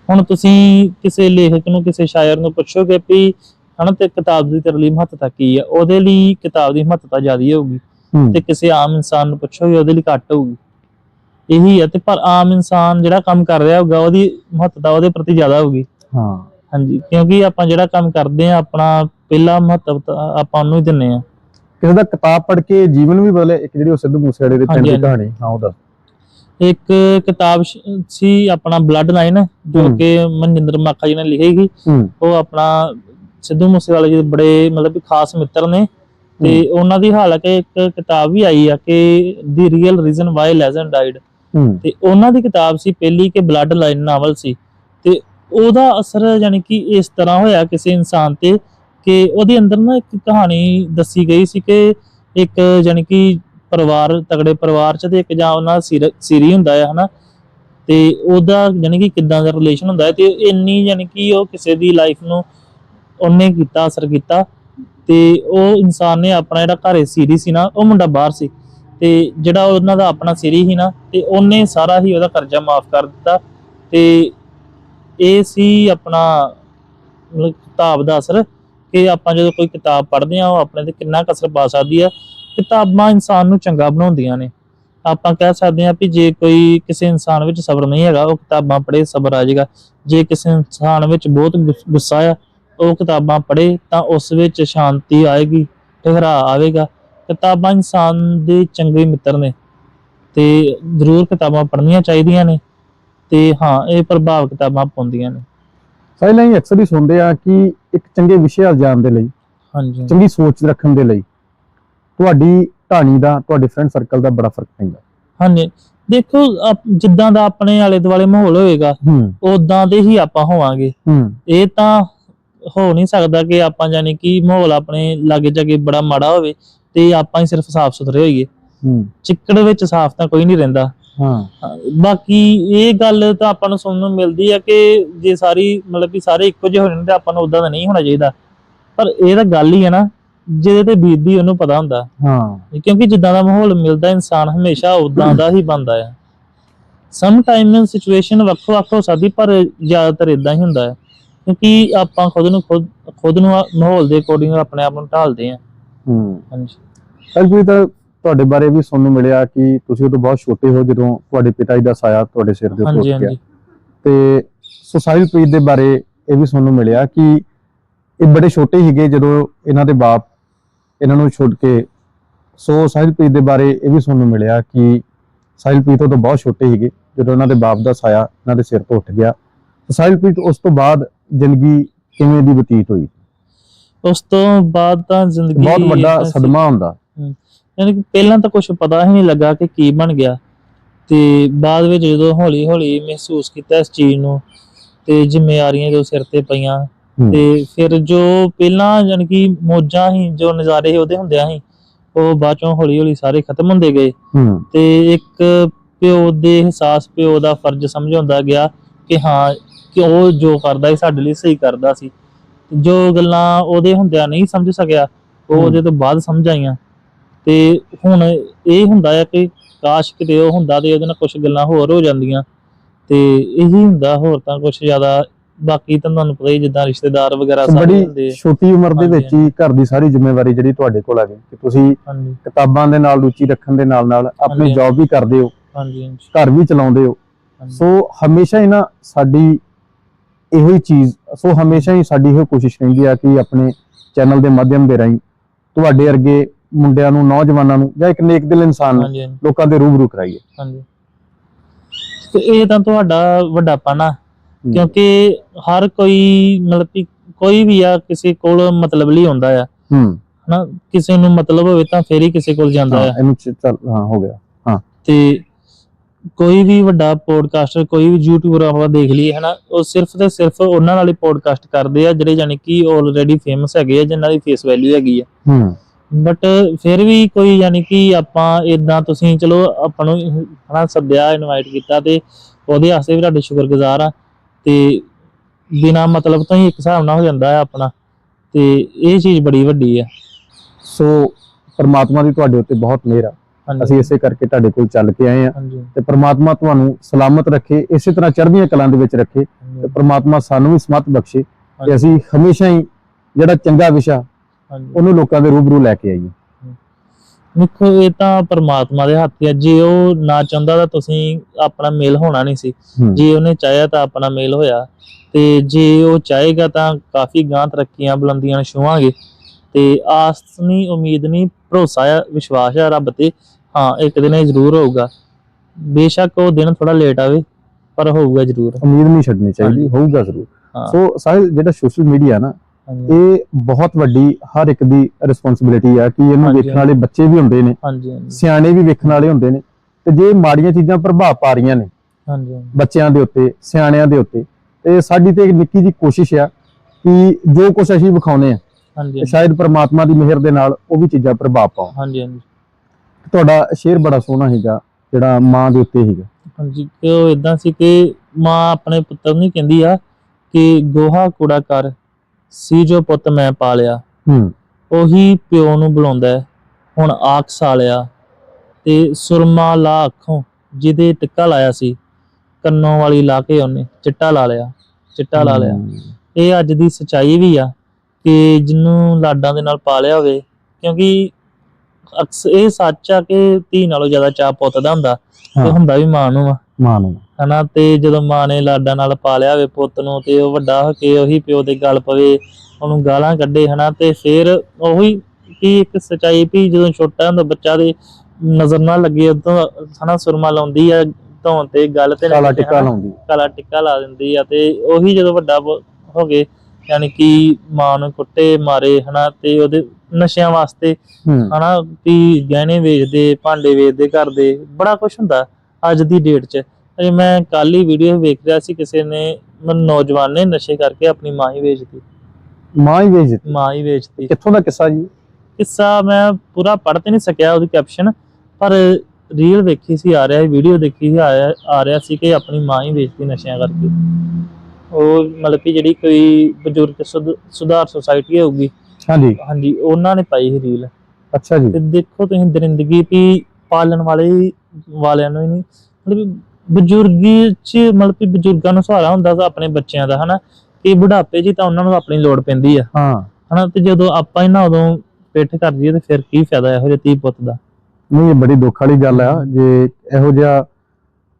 A: ਹੁਣ ਤੁਸੀਂ ਕਿਸੇ ਲੇਖਕ ਨੂੰ ਕਿਸੇ ਸ਼ਾਇਰ ਨੂੰ ਪੁੱਛੋਗੇ ਵੀ ਹਨਾ ਤੇ ਕਿਤਾਬ ਦੀ ਤੇਰੇ ਲਈ ਮਹੱਤਤਾ ਕੀ ਆ? ਉਹਦੇ ਲਈ ਕਿਤਾਬ ਦੀ ਮਹੱਤਤਾ ਜ਼ਿਆਦਾ ਹੋਊਗੀ। ਤੇ ਕਿਸੇ ਆਮ ਇਨਸਾਨ ਨੂੰ ਪੁੱਛੋਗੇ ਉਹਦੇ ਲਈ ਘੱਟ ਹੋਊਗੀ। ਇਹੀ ਹੈ ਤੇ ਪਰ ਆਮ ਇਨਸਾਨ ਜਿਹੜਾ ਕੰਮ ਕਰ ਰਿਹਾ ਹੋਊਗਾ ਉਹਦੀ ਮਹੱਤਤਾ ਉਹਦੇ ਪ੍ਰਤੀ ਜ਼ਿਆਦਾ ਹੋਊਗੀ।
B: ਹਾਂ।
A: ਹਾਂਜੀ ਕਿਉਂਕਿ ਆਪਾਂ ਜਿਹੜਾ ਕੰਮ ਕਰਦੇ ਆ ਆਪਣਾ ਪਹਿਲਾ ਮਹੱਤਵ ਤਾਂ ਆਪਾਂ ਉਹਨੂੰ ਹੀ ਦਿੰਨੇ ਆ।
B: ਕਿਸੇ ਦਾ ਕਿਤਾਬ ਪੜ੍ਹ ਕੇ ਜੀਵਨ ਵੀ ਬਦਲੇ ਇੱਕ ਜਿਹੜੀ ਉਹ ਸਿੱਧੂ ਮੂਸੇਵਾਲੇ ਦੇ ਪਿੰਡ
A: ਹਾਂਜੀ,
B: ਦੀ
A: ਹਾਂਜੀ।
B: ਕਹਾਣੀ ਹਾਂ ਉਹ ਦੱਸ।
A: ਇੱਕ ਕਿਤਾਬ ਸ਼- ਸੀ ਆਪਣਾ ਬਲੱਡ ਲਾਈਨ ਜੋ
B: ਹੂੰ।
A: ਕਿ ਮਨਜਿੰਦਰ ਮਾਖਾ ਜੀ ਨੇ ਲਿਖੀ ਸੀ।
B: ਹੂੰ।
A: ਉਹ ਆਪਣਾ ਸਿੱਧੂ ਮੂਸੇਵਾਲੇ ਜੀ ਦੇ ਬੜੇ ਮਤਲਬ ਕਿ ਖਾਸ ਮਿੱਤਰ ਨੇ। ਤੇ ਉਹਨਾਂ ਦੀ ਹਾਲਤ ਇੱਕ ਕਿਤਾਬ ਵੀ ਆਈ ਆ ਕਿ the real reason why legend died.
B: ਹੂੰ।
A: ਤੇ ਉਹਨਾਂ ਦੀ ਕਿਤਾਬ ਸੀ ਪਹਿਲੀ ਕਿ ਬਲੱਡ ਲਾਈਨ ਨਾਵਲ ਸੀ। ਤੇ ਉਹਦਾ ਅਸਰ ਯਾਨੀ ਕਿ ਇਸ ਤਰ੍ਹਾਂ ਹੋਇਆ ਕਿਸੇ ਇਨਸਾਨ ਤੇ ਕਿ ਉਹਦੇ ਅੰਦਰ ਨਾ ਇੱਕ ਕਹਾਣੀ ਦੱਸੀ ਗਈ ਸੀ ਕਿ ਇੱਕ ਯਾਨੀ ਕਿ ਪਰਿਵਾਰ, ਤਗੜੇ ਪਰਿਵਾਰ ਚ ਤੇ ਇੱਕ ਜਾਂ ਉਹਨਾਂ ਦਾ ਸਿਰ- ਸਿਰੀ ਹੁੰਦਾ ਹੈ ਹਨਾ? ਤੇ ਉਹਦਾ ਯਾਨੀ ਕਿ ਕਿੱਦਾਂ ਦਾ ਰਿਲੇਸ਼ਨ ਹੁੰਦਾ ਹੈ ਤੇ ਇੰਨੀ ਯਾਨੀ ਕਿ ਉਹ ਕਿਸੇ ਦੀ ਲਾਈਫ ਨੂੰ ਉਹਨੇ ਕੀਤਾ, ਅਸਰ ਕੀਤਾ ਤੇ ਉਹ ਇਨਸਾਨ ਨੇ ਆਪਣਾ ਜਿਹੜਾ ਘਰੇ ਸਿਰੀ ਸੀ ਨਾ, ਉਹ ਮੁੰਡਾ ਬਾਹਰ ਸੀ ਤੇ ਜਿਹੜਾ ਉਹਨਾਂ ਦਾ ਆਪਣਾ ਸਿਰੀ ਸੀ ਨਾ, ਤੇ ਉਹਨੇ ਸਾਰਾ ਹੀ ਉਹਦਾ ਕਰਜ਼ਾ ਮਾਫ ਕਰ ਦਿੱਤਾ ਤੇ ਇਹ ਸੀ ਆਪਣਾ ਮਤਲਬ ਕਿਤਾਬ ਦਾ ਅਸਰ ਕਿ ਆਪਾਂ ਜਦੋਂ ਕੋਈ ਕਿਤਾਬ ਪੜ੍ਹਦੇ ਆ ਉਹ ਆਪਣੇ ਤੇ ਕਿੰਨਾ ਕਸਰ ਪਾ ਸਕਦੀ ਆ। ਕਿਤਾਬਾਂ ਇਨਸਾਨ ਨੂੰ ਚੰਗਾ ਬਣਾਉਂਦੀਆਂ ਨੇ। ਆਪਾਂ ਕਹਿ ਸਕਦੇ ਹਾਂ ਵੀ ਜੇ ਕੋਈ ਕਿਸੇ ਇਨਸਾਨ ਵਿੱਚ ਸਬਰ ਨਹੀਂ ਹੈਗਾ, ਉਹ ਕਿਤਾਬਾਂ ਪੜ੍ਹੇ ਸਬਰ ਆ ਜਾਏਗਾ। ਜੇ ਕਿਸੇ ਇਨਸਾਨ ਵਿੱਚ ਬਹੁਤ ਗੁੱਸ- ਗੁੱਸਾ ਆ, ਉਹ ਕਿਤਾਬਾਂ ਪੜ੍ਹੇ ਤਾਂ ਉਸ ਵਿੱਚ ਸ਼ਾਂਤੀ ਆਏਗੀ, ਠਹਿਰਾ ਆਵੇਗਾ। ਕਿਤਾਬਾਂ ਇਨਸਾਨ ਦੇ ਚੰਗੇ ਮਿੱਤਰ ਨੇ ਤੇ ਜ਼ਰੂਰ ਕਿਤਾਬਾਂ ਪੜ੍ਹਨੀਆਂ ਚਾਹੀਦੀਆਂ ਨੇ ਤੇ ਹਾਂ, ਇਹ ਪ੍ਰਭਾਵ ਕਿਤਾਬਾਂ ਪਾਉਂਦੀਆਂ ਨੇ।
B: ਪਹਿਲਾਂ ਹੀ ਅਕਸਰ ਹੀ ਸੁਣਦੇ ਆ ਕਿ ਇੱਕ ਚੰਗੇ ਵਿਸ਼ੇ ਵੱਲ ਜਾਣ ਦੇ ਲਈ
A: ਹਾਂਜੀ।
B: ਚੰਗੀ ਸੋਚ ਰੱਖਣ ਦੇ ਲਈ ਤੁਹਾਡੀ ਢਾਣੀ ਦਾ ਤੁਹਾਡੇ ਫਰੈਂਡ ਸਰਕਲ ਦਾ ਬੜਾ ਫ਼ਰਕ ਪੈਂਦਾ।
A: ਹਾਂਜੀ। ਦੇਖੋ ਜਿੱਦਾਂ ਦਾ ਆਪਣੇ ਆਲੇ ਦੁਆਲੇ ਮਾਹੌਲ ਹੋਏਗਾ ਉਦਾਂ ਦੇ ਹੀ ਆਪਾਂ ਹੋਵਾਂਗੇ। ਇਹ ਤਾਂ ਹੋ ਨਹੀਂ ਸਕਦਾ ਕਿ ਆਪਾਂ ਯਾਨੀ ਕਿ ਮਾਹੌਲ ਆਪਣੇ ਲਾਗੇ ਜਾਗੇ ਬੜਾ ਮਾੜਾ ਹੋਵੇ ਤੇ ਆਪਾਂ ਹੀ ਸਿਰਫ ਸਾਫ਼ ਸੁਥਰੇ ਹੋਈਏ ਚਿੱਕੜ ਵਿੱਚ ਸਾਫ਼ ਤਾਂ ਕੋਈ ਨਹੀਂ ਰਹਿੰਦਾ।
B: ਹਾਂ।
A: ਬਾਕੀ ਇਹ ਗੱਲ ਤਾਂ ਆਪਾਂ ਨੂੰ ਸੁਣਨ ਨੂੰ ਮਿਲਦੀ ਆ ਕਿ ਜੇ ਸਾਰੀ ਮਤਲਬ ਕਿ ਸਾਰੇ ਇੱਕੋ ਜਿਹੇ ਹੋ ਜਾਣ ਤੇ ਆਪਾਂ ਨੂੰ ਉਦਾਂ ਦਾ ਨਹੀਂ ਹੋਣਾ ਚਾਹੀਦਾ। ਪਰ ਇਹ ਤਾਂ ਗੱਲ ਹੀ ਹੈ ਨਾ ਜਿਹਦੇ ਤੇ ਬੀਤਦੀ ਉਹਨੂੰ ਪਤਾ ਹੁੰਦਾ।
B: ਹਾਂ।
A: ਕਿਉਂਕਿ ਜਿੱਦਾਂ ਦਾ ਮਾਹੌਲ ਮਿਲਦਾ ਇਨਸਾਨ ਹਮੇਸ਼ਾ ਉਦਾਂ ਦਾ ਹੀ ਬਣਦਾ ਆ। ਸਮ ਟਾਈਮ ਸਿਚੁਏਸ਼ਨ ਵੱਖੋ ਵੱਖ ਹੋ ਸਕਦੀ ਪਰ ਜ਼ਿਆਦਾਤਰ ਇਦਾਂ ਹੀ ਹੁੰਦਾ ਹੈ ਕਿਉਂਕਿ ਆਪਾਂ ਖੁਦ ਨੂੰ ਖੁਦ ਖੁਦ ਨੂੰ ਮਾਹੌਲ ਦੇ ਅਕੋਰਡਿੰਗ ਆਪਣੇ ਆਪ ਨੂੰ ਢਾਲਦੇ ਆ।
B: ਹੂੰ।
A: ਹਾਂਜੀ।
B: ਅਜਪ੍ਰੀਤ ਤੁਹਾਡੇ ਬਾਰੇ ਵੀ ਸੁਣਨ ਨੂੰ ਮਿਲਿਆ ਕਿ ਤੁਸੀਂ ਉਦੋਂ ਬਹੁਤ ਛੋਟੇ ਹੋ ਜਦੋਂ ਤੁਹਾਡੇ ਪਿਤਾ ਜੀ ਦਾ ਸਾਇਆ ਤੁਹਾਡੇ ਸਿਰ ਦੇ ਉੱਤੇ ਉੱਠ ਗਿਆ। ਤੇ ਸੋ ਸਾਹਿਲਪ੍ਰੀਤ ਦੇ ਬਾਰੇ ਇਹ ਵੀ ਸੁਣਨ ਨੂੰ ਮਿਲਿਆ ਕਿ ਇਹ ਬੜੇ ਛੋਟੇ ਸੀਗੇ ਜਦੋਂ ਇਹਨਾਂ ਦੇ ਬਾਪ ਇਹਨਾਂ ਨੂੰ ਛੱਡ ਕੇ। ਸੋ ਸਾਹਿਲਪ੍ਰੀਤ ਦੇ ਬਾਰੇ ਇਹ ਵੀ ਸੁਣਨ ਨੂੰ ਮਿਲਿਆ ਕਿ ਸਾਹਿਲਪ੍ਰੀਤ ਉਦੋਂ ਬਹੁਤ ਛੋਟੇ ਸੀਗੇ ਜਦੋਂ ਇਹਨਾਂ ਦੇ ਬਾਪ ਦਾ ਸਾਇਆ ਇਹਨਾਂ ਦੇ ਸਿਰ ਤੋਂ ਉੱਠ ਗਿਆ। ਸਾਹਿਲਪ੍ਰੀਤ ਉਸ ਤੋਂ ਬਾਅਦ ਜ਼ਿੰਦਗੀ ਕਿਵੇਂ ਦੀ ਬਤੀਤ ਹੋਈ?
A: ਉਸ ਤੋਂ ਬਾਅਦ ਤਾਂ ਜ਼ਿੰਦਗੀ
B: ਬਹੁਤ ਵੱਡਾ ਸਦਮਾ ਹੁੰਦਾ।
A: ਯਾਨੀ ਕਿ ਪਹਿਲਾਂ ਤਾਂ ਕੁਝ ਪਤਾ ਹੀ ਨਹੀਂ ਲੱਗਾ ਕਿ ਕੀ ਬਣ ਗਿਆ। ਤੇ ਬਾਅਦ ਵਿੱਚ ਜਦੋਂ ਹੌਲੀ ਹੌਲੀ ਮਹਿਸੂਸ ਕੀਤਾ ਇਸ ਚੀਜ਼ ਨੂੰ ਤੇ ਜ਼ਿੰਮੇਵਾਰੀਆਂ ਜੋ ਸਿਰ ਤੇ ਪਈਆਂ
B: ਹੂੰ।
A: ਤੇ ਫਿਰ ਜੋ ਪਹਿਲਾਂ ਯਾਨੀ ਕਿ ਮੌਜਾਂ ਹੀ ਜੋ ਨਜ਼ਾਰੇ ਸੀ ਉਹਦੇ ਹੁੰਦਿਆਂ ਸੀ ਉਹ ਬਾਅਦ ਚੋਂ ਹੌਲੀ ਹੌਲੀ ਸਾਰੇ ਖਤਮ ਹੁੰਦੇ ਗਏ।
B: ਹੂੰ।
A: ਤੇ ਇੱਕ ਪਿਓ ਦੇ ਅਹਿਸਾਸ ਪਿਓ ਦਾ ਫਰਜ਼ ਸਮਝਾਉਂਦਾ ਗਿਆ ਕਿ ਹਾਂ ਕਿ ਉਹ ਜੋ ਕਰਦਾ ਸੀ ਸਾਡੇ ਲਈ ਸਹੀ ਕਰਦਾ ਸੀ। ਜੋ ਗੱਲਾਂ ਉਹਦੇ ਹੁੰਦਿਆਂ ਨਹੀਂ ਸਮਝ ਸਕਿਆ ਉਹ। ਉਹਦੇ ਤੋਂ ਬਾਅਦ ਸਮਝ ਆਈਆਂ। ਤੇ ਹੁਣ ਇਹ ਹੁੰਦਾ ਹੈ ਕਿ ਕਾਸ਼ ਕਿਤੇ ਉਹ ਹੁੰਦਾ ਤੇ ਉਹਦੇ ਨਾਲ ਕੁਝ ਗੱਲਾਂ ਹੋਰ ਹੋ ਜਾਂਦੀਆਂ ਤੇ ਇਹੀ ਹੁੰਦਾ ਹੋਰ ਤਾਂ ਕੁਝ ਜ਼ਿਆਦਾ ਬਾਕੀ ਤਾਂ ਤੁਹਾਨੂੰ ਪਤਾ ਹੀ ਜਿੱਦਾਂ ਰਿਸ਼ਤੇਦਾਰ ਵਗੈਰਾ ਸਾਰੇ
B: ਬੜੀ
A: ਹੁੰਦੇ ਆ।
B: ਛੋਟੀ ਉਮਰ ਦੇ ਵਿੱਚ ਹੀ ਘਰ ਦੀ ਸਾਰੀ ਜ਼ਿੰਮੇਵਾਰੀ ਜਿਹੜੀ ਤੁਹਾਡੇ ਕੋਲ ਆ ਗਈ ਕਿ ਤੁਸੀਂ
A: ਹਾਂਜੀ
B: ਕਿਤਾਬਾਂ ਦੇ ਨਾਲ ਰੁਚੀ ਰੱਖਣ ਦੇ ਨਾਲ ਨਾਲ ਆਪਣੀ
A: ਹਾਂਜੀ।
B: ਜੌਬ ਵੀ ਕਰਦੇ ਹੋ
A: ਹਾਂਜੀ ਹਾਂਜੀ,
B: ਘਰ ਵੀ ਚਲਾਉਂਦੇ ਹੋ
A: ਹਾਂਜੀ।
B: ਸੋ ਹਮੇਸ਼ਾ ਹੀ ਨਾ ਸਾਡੀ ਇਹੋ ਹੀ ਚੀਜ਼ ਸੋ ਹਮੇਸ਼ਾ ਹੀ ਸਾਡੀ ਇਹੋ ਕੋਸ਼ਿਸ਼ ਰਹਿੰਦੀ ਆ ਕਿ ਆਪਣੇ ਚੈਨਲ ਦੇ ਮਾਧਿਅਮ ਦੇ ਰਾਹੀਂ ਤੁਹਾਡੇ ਵਰਗੇ ਮੁੰਡਿਆਂ ਨੂੰ ਨੌਜਵਾਨਾਂ ਨੂੰ ਜਾਂ ਇੱਕ ਨੇਕ ਦਿਲ ਇਨਸਾਨ ਨੂੰ
A: ਹਾਂਜੀ ਹਾਂਜੀ।
B: ਲੋਕਾਂ ਦੇ ਰੂਬਰੂ ਕਰਾਈਏ।
A: ਹਾਂਜੀ। ਤੇ ਇਹ ਤਾਂ ਤੁਹਾਡਾ ਵੱਡਾਪਨ ਆ ਕਿਉਂਕਿ ਹਰ ਕੋਈ ਮਤਲਬ ਕਿ ਕੋਈ ਵੀ ਆ ਕਿਸੇ ਕੋਲ ਮਤਲਬ ਲਈ ਹੁੰਦਾ ਆ।
B: ਹੂੰ।
A: ਹਨਾ ਕਿਸੇ ਨੂੰ ਮਤਲਬ ਹੋਵੇ ਤਾਂ ਫੇਰ ਹੀ ਕਿਸੇ ਕੋਲ ਜਾਂਦਾ
B: ਹਾਂ
A: ਆ
B: ਇਹਨੂੰ ਚ- ਚੱਲ ਹਾਂ ਹੋ ਗਿਆ।
A: ਤੇ ਕੋਈ ਵੀ ਵੱਡਾ ਪੋਡਕਾਸਟਰ ਕੋਈ ਵੀ ਯੂਟਿਊਬਰ ਆਪਾਂ ਦੇਖ ਲਈਏ ਹਨਾ ਉਹ ਸਿਰਫ ਤੇ ਸਿਰਫ ਉਹਨਾਂ ਨਾਲ ਹੀ ਪੋਡਕਾਸਟ ਕਰਦੇ ਆ ਜਿਹੜੇ ਜਾਨੀ ਕਿ ਆਲਰੇਡੀ ਫੇਮਸ ਹੈਗੇ ਆ ਜਿਨ੍ਹਾਂ ਦੀ ਫੇਸ ਵੈਲਿਊ ਹੈਗੀ ਆ।
B: ਹੂੰ।
A: ਬਟ ਫਿਰ ਵੀ ਕੋਈ ਯਾਨੀ ਕਿ ਆਪਾਂ ਇਦਾਂ ਤੁਸੀਂ ਚਲੋ ਆਪਾਂ ਨੂੰ ਹਨਾ ਸੱਦਿਆ ਇਨਵਾਈਟ ਕੀਤਾ ਤੇ ਉਹਦੇ ਵਾਸਤੇ ਵੀ ਤੁਹਾਡੇ ਸ਼ੁਕਰਗੁਜ਼ਾਰ ਆ ਤੇ ਬਿਨਾ ਮਤਲਬ ਤੋਂ ਹੀ ਇੱਕ ਹਿਸਾਬ ਨਾਲ ਹੋ ਜਾਂਦਾ ਹੈ ਆਪਣਾ ਤੇ ਇਹ ਚੀਜ਼ ਬੜੀ ਵੱਡੀ ਆ।
B: ਸੋ ਪਰਮਾਤਮਾ ਦੀ ਤੁਹਾਡੇ ਉੱਤੇ ਬਹੁਤ ਮਿਹਰ ਆ।
A: ਹਾਂਜੀ।
B: ਅਸੀਂ ਇਸੇ ਕਰਕੇ ਤੁਹਾਡੇ ਕੋਲ ਚੱਲ ਕੇ ਆਏ ਆ।
A: ਹਾਂਜੀ।
B: ਤੇ ਪਰਮਾਤਮਾ ਤੁਹਾਨੂੰ ਸਲਾਮਤ ਰੱਖੇ ਇਸੇ ਤਰ੍ਹਾਂ ਚੜ੍ਹਦੀਆਂ ਕਲਾਂ ਦੇ ਵਿੱਚ ਰੱਖੇ ਤੇ ਪਰਮਾਤਮਾ ਸਾਨੂੰ ਵੀ ਸਮਤ ਬਖਸ਼ੇ ਤੇ ਅਸੀਂ ਹਮੇਸ਼ਾ ਹੀ ਜਿਹੜਾ ਚੰਗਾ ਵਿਸ਼ਾ ਉਹਨੂੰ ਲੋਕਾਂ ਦੇ ਰੂਬਰੂ ਲੈ ਕੇ ਆਈਏ
A: ਦੇਖੋ ਇਹ ਤਾਂ ਪਰਮਾਤਮਾ ਦੇ ਹੱਥ ਆ। ਜੇ ਉਹ ਨਾ ਚਾਹੁੰਦਾ ਤਾਂ ਤੁਸੀਂ ਆਪਣਾ ਮੇਲ ਹੋਣਾ ਨਹੀਂ ਸੀ।
B: ਹੂੰ।
A: ਜੇ ਉਹਨੇ ਚਾਹਿਆ ਤਾਂ ਆਪਣਾ ਮੇਲ ਹੋਇਆ। ਤੇ ਜੇ ਉਹ ਚਾਹੇਗਾ ਤਾਂ ਕਾਫੀ ਗਾਂ ਤਰੱਕੀਆਂ ਬੁਲੰਦੀਆਂ ਛੂਵਾਂਗੇ। ਤੇ ਆਸ ਨਹੀਂ ਉਮੀਦ ਨਹੀਂ ਭਰੋਸਾ ਆ ਵਿਸ਼ਵਾਸ ਆ ਰੱਬ ਤੇ। ਹਾਂ ਇੱਕ ਦਿਨ ਇਹ ਜ਼ਰੂਰ ਹੋਊਗਾ। ਬੇਸ਼ੱਕ ਉਹ ਦਿਨ ਥੋੜਾ ਲੇਟ ਆਵੇ ਪਰ ਹੋਊਗਾ ਜ਼ਰੂਰ।
B: ਉਮੀਦ ਨਹੀਂ ਛੱਡਣੀ ਚਾਹੀਦੀ। ਹੋਊਗਾ ਜ਼ਰੂਰ।
A: ਹਾਂ।
B: ਸੋ ਸਾਹਿਲ ਜਿਹੜਾ ਸੋਸ਼ਲ ਮੀਡੀਆ ਨਾ ਇਹ ਬਹੁਤ ਵੱਡੀ ਹਰ ਇੱਕ ਦੀ ਰਿਸਪੌਂਸਿਬਿਲਿਟੀ ਆ ਕਿ ਇਹਨੂੰ ਵੇਖਣ ਵਾਲੇ ਬੱਚੇ ਵੀ ਹੁੰਦੇ ਨੇ ਸਿਆਣੇ ਵੀ ਵੇਖਣ ਵਾਲੇ ਹੁੰਦੇ ਨੇ। ਤੇ ਜੇ ਮਾੜੀਆਂ ਚੀਜ਼ਾਂ ਪ੍ਰਭਾਵ ਪਾ ਰਹੀਆਂ ਨੇ
A: ਹਾਂਜੀ
B: ਬੱਚਿਆਂ ਦੇ ਉੱਤੇ ਸਿਆਣਿਆਂ ਦੇ ਉੱਤੇ ਤੇ ਸਾਡੀ ਤੇ ਇੱਕ ਨਿੱਕੀ ਜੀ ਕੋਸ਼ਿਸ਼ ਆ ਕਿ ਜੋ ਕੁਝ ਅਸੀਂ ਵਿਖਾਉਨੇ ਆ
A: ਹਾਂਜੀ
B: ਸ਼ਾਇਦ ਪ੍ਰਮਾਤਮਾ ਦੀ ਮਿਹਰ ਦੇ ਨਾਲ ਉਹ ਵੀ ਚੀਜ਼ਾਂ ਪ੍ਰਭਾਵ ਪਾਉਣ।
A: ਹਾਂਜੀ ਹਾਂਜੀ।
B: ਤੁਹਾਡਾ ਸ਼ੇਰ ਬੜਾ ਸੋਹਣਾ ਸੀਗਾ ਜਿਹੜਾ ਮਾਂ ਦੇ ਉੱਤੇ ਸੀਗਾ
A: ਹਾਂਜੀ ਉਹ ਇਦਾਂ ਸੀ ਕਿ ਮਾਂ ਆਪਣੇ ਪੁੱਤਰ ਨੂੰ ਕਹਿੰਦੀ ਆ ਕਿ ਗੋਹਾ ਕੂੜਾ ਕਰ। ਸੀ ਜੋ ਪੁੱਤ ਮੈਂ ਪਾਲਿਆ।
B: ਹੂੰ।
A: ਉਹੀ ਪਿਓ ਨੂੰ ਬੁਲਾਉਂਦਾ ਹੈ। ਹੁਣ ਆਖ ਸਾਲਿਆ ਤੇ ਸੁਰਮਾ ਲਾ ਅੱਖੋਂ ਜਿਹਦੇ ਟਿੱਕਾ ਲਾਇਆ ਸੀ ਕੰਨੋਂ ਵਾਲੀ ਲਾ ਕੇ ਉਹਨੇ ਚਿੱਟਾ ਲਾ ਲਿਆ ਚਿੱਟਾ ਲਾ ਲਿਆ। ਇਹ ਅੱਜ ਦੀ ਸਚਾਈ ਵੀ ਆ ਕਿ ਜਿਹਨੂੰ ਲਾਡਾਂ ਦੇ ਨਾਲ ਪਾਲਿਆ ਹੋਵੇ ਕਿਉਂਕਿ ਅਕਸ ਇਹ ਸੱਚ ਆ ਕਿ ਧੀ ਨਾਲੋਂ ਜ਼ਿਆਦਾ ਚਾਅ ਪੁੱਤ ਦਾ ਹੁੰਦਾ ਤੇ। ਹੁੰਦਾ ਵੀ ਮਾਂ ਨੂੰ ਆ।
B: ਮਾਂ ਨੂੰ।
A: ਹਨਾ ਤੇ ਜਦੋਂ ਮਾਂ ਨੇ ਲਾਡਾਂ ਨਾਲ ਪਾਲਿਆ ਹੋਵੇ ਪੁੱਤ ਨੂੰ ਤੇ ਉਹ ਵੱਡਾ ਹੋ ਕੇ ਉਹੀ ਪਿਓ ਦੇ ਗਲ ਪਵੇ ਉਹਨੂੰ ਗਾਲਾਂ ਕੱਢੇ ਹਨਾ ਤੇ ਫਿਰ ਉਹੀ ਕੀ ਇੱਕ ਸਚਾਈ ਵੀ ਜਦੋਂ ਛੋਟਾ ਹੁੰਦਾ ਬੱਚਾ ਦੇ ਨਜ਼ਰ ਨਾ ਲੱਗੇ ਉਦੋਂ ਹਨਾ ਸੁਰਮਾ ਲਾਉਂਦੀ ਆ ਧੌਣ ਤੇ ਗੱਲ ਤੇ
B: ਕਾਲਾ ਟਿੱਕਾ ਲਾਉਂਦੀ।
A: ਕਾਲਾ ਟਿੱਕਾ ਲਾ ਦਿੰਦੀ ਆ ਤੇ ਉਹੀ ਜਦੋਂ ਵੱਡਾ ਹੋ ਗਏ ਯਾਨੀ ਕਿ ਮਾਂ ਨੂੰ ਕੁੱਟੇ ਮਾਰੇ ਹਨਾ ਤੇ ਉਹਦੇ ਨਸ਼ਿਆਂ ਵਾਸਤੇ ਹਨਾ ਵੀ ਗਹਿਣੇ ਵੇਚਦੇ ਭਾਂਡੇ ਵੇਚਦੇ ਘਰ ਦੇ ਬੜਾ ਕੁਝ ਹੁੰਦਾ ਅੱਜ ਦੀ ਡੇਟ 'ਚ। ਅਜੇ ਮੈਂ ਕੱਲ ਹੀ ਵੀਡੀਓ ਵੇਖ ਰਿਹਾ ਸੀ ਕਿਸੇ ਨੇ ਮਨ ਨੌਜਵਾਨ ਨੇ ਨਸ਼ੇ ਕਰਕੇ ਆਪਣੀ ਮਾਂ ਹੀ ਵੇਚਦੀ
B: ਮਾਂ ਹੀ ਵੇਚ ਦਿੱਤੀ
A: ਮਾਂ ਹੀ ਵੇਚਦੀ
B: ਕਿੱਥੋਂ ਦਾ ਕਿੱਸਾ ਜੀ?
A: ਕਿੱਸਾ ਮੈਂ ਪੂਰਾ ਪੜ੍ਹ ਤੇ ਨਹੀਂ ਸਕਿਆ ਉਹਦੀ ਕੈਪਸ਼ਨ ਪਰ ਰੀਲ ਵੇਖੀ ਸੀ ਆ ਰਿਹਾ ਵੀਡੀਓ ਦੇਖੀ ਸੀ ਆ ਰਿਹਾ ਆ ਰਿਹਾ ਸੀ ਕਿ ਆਪਣੀ ਮਾਂ ਹੀ ਵੇਚਦੀ ਨਸ਼ਿਆਂ ਕਰਕੇ। ਉਹ ਮਤਲਬ ਕਿ ਜਿਹੜੀ ਕੋਈ ਬਜ਼ੁਰਗ ਸੁਧ- ਸੁਧਾਰ ਸੁਸਾਇਟੀ ਹੋਊਗੀ।
B: ਹਾਂਜੀ।
A: ਹਾਂਜੀ ਉਹਨਾਂ ਨੇ ਪਾਈ ਸੀ ਰੀਲ
B: ਅੱਛਾ ਜੀ।
A: ਤੇ ਦੇਖੋ ਤੁਸੀਂ ਦਰਿੰਦਗੀ ਵੀ ਪਾਲਣ ਵਾਲੇ ਵਾਲਿਆਂ ਨੂੰ ਹੀ ਨਹੀਂ ਮਤਲਬ ਬਜ਼ੁਰਗੀ ਚ ਮਤਲਬ ਕਿ ਬਜ਼ੁਰਗਾਂ ਨੂੰ ਸਹਾਰਾ ਹੁੰਦਾ ਸੀ ਆਪਣੇ ਬੱਚਿਆਂ ਦਾ ਹਨਾ। ਕਿ ਬੁਢਾਪੇ ਜੀ ਤਾਂ ਉਹਨਾਂ ਨੂੰ ਆਪਣੀ ਲੋੜ ਪੈਂਦੀ ਆ।
B: ਹਾਂ।
A: ਹਨਾ ਤੇ ਜਦੋਂ ਆਪਾਂ ਹੀ ਨਾ ਉਦੋਂ ਪਿੱਠ ਕਰ ਜੀਏ ਤੇ ਫਿਰ ਕੀ ਫਾਇਦਾ ਇਹੋ ਜਿਹੇ ਧੀ ਪੁੱਤ ਦਾ?
B: ਨਹੀਂ ਇਹ ਬੜੀ ਦੁੱਖ ਵਾਲੀ ਗੱਲ ਆ। ਜੇ ਇਹੋ ਜਿਹਾ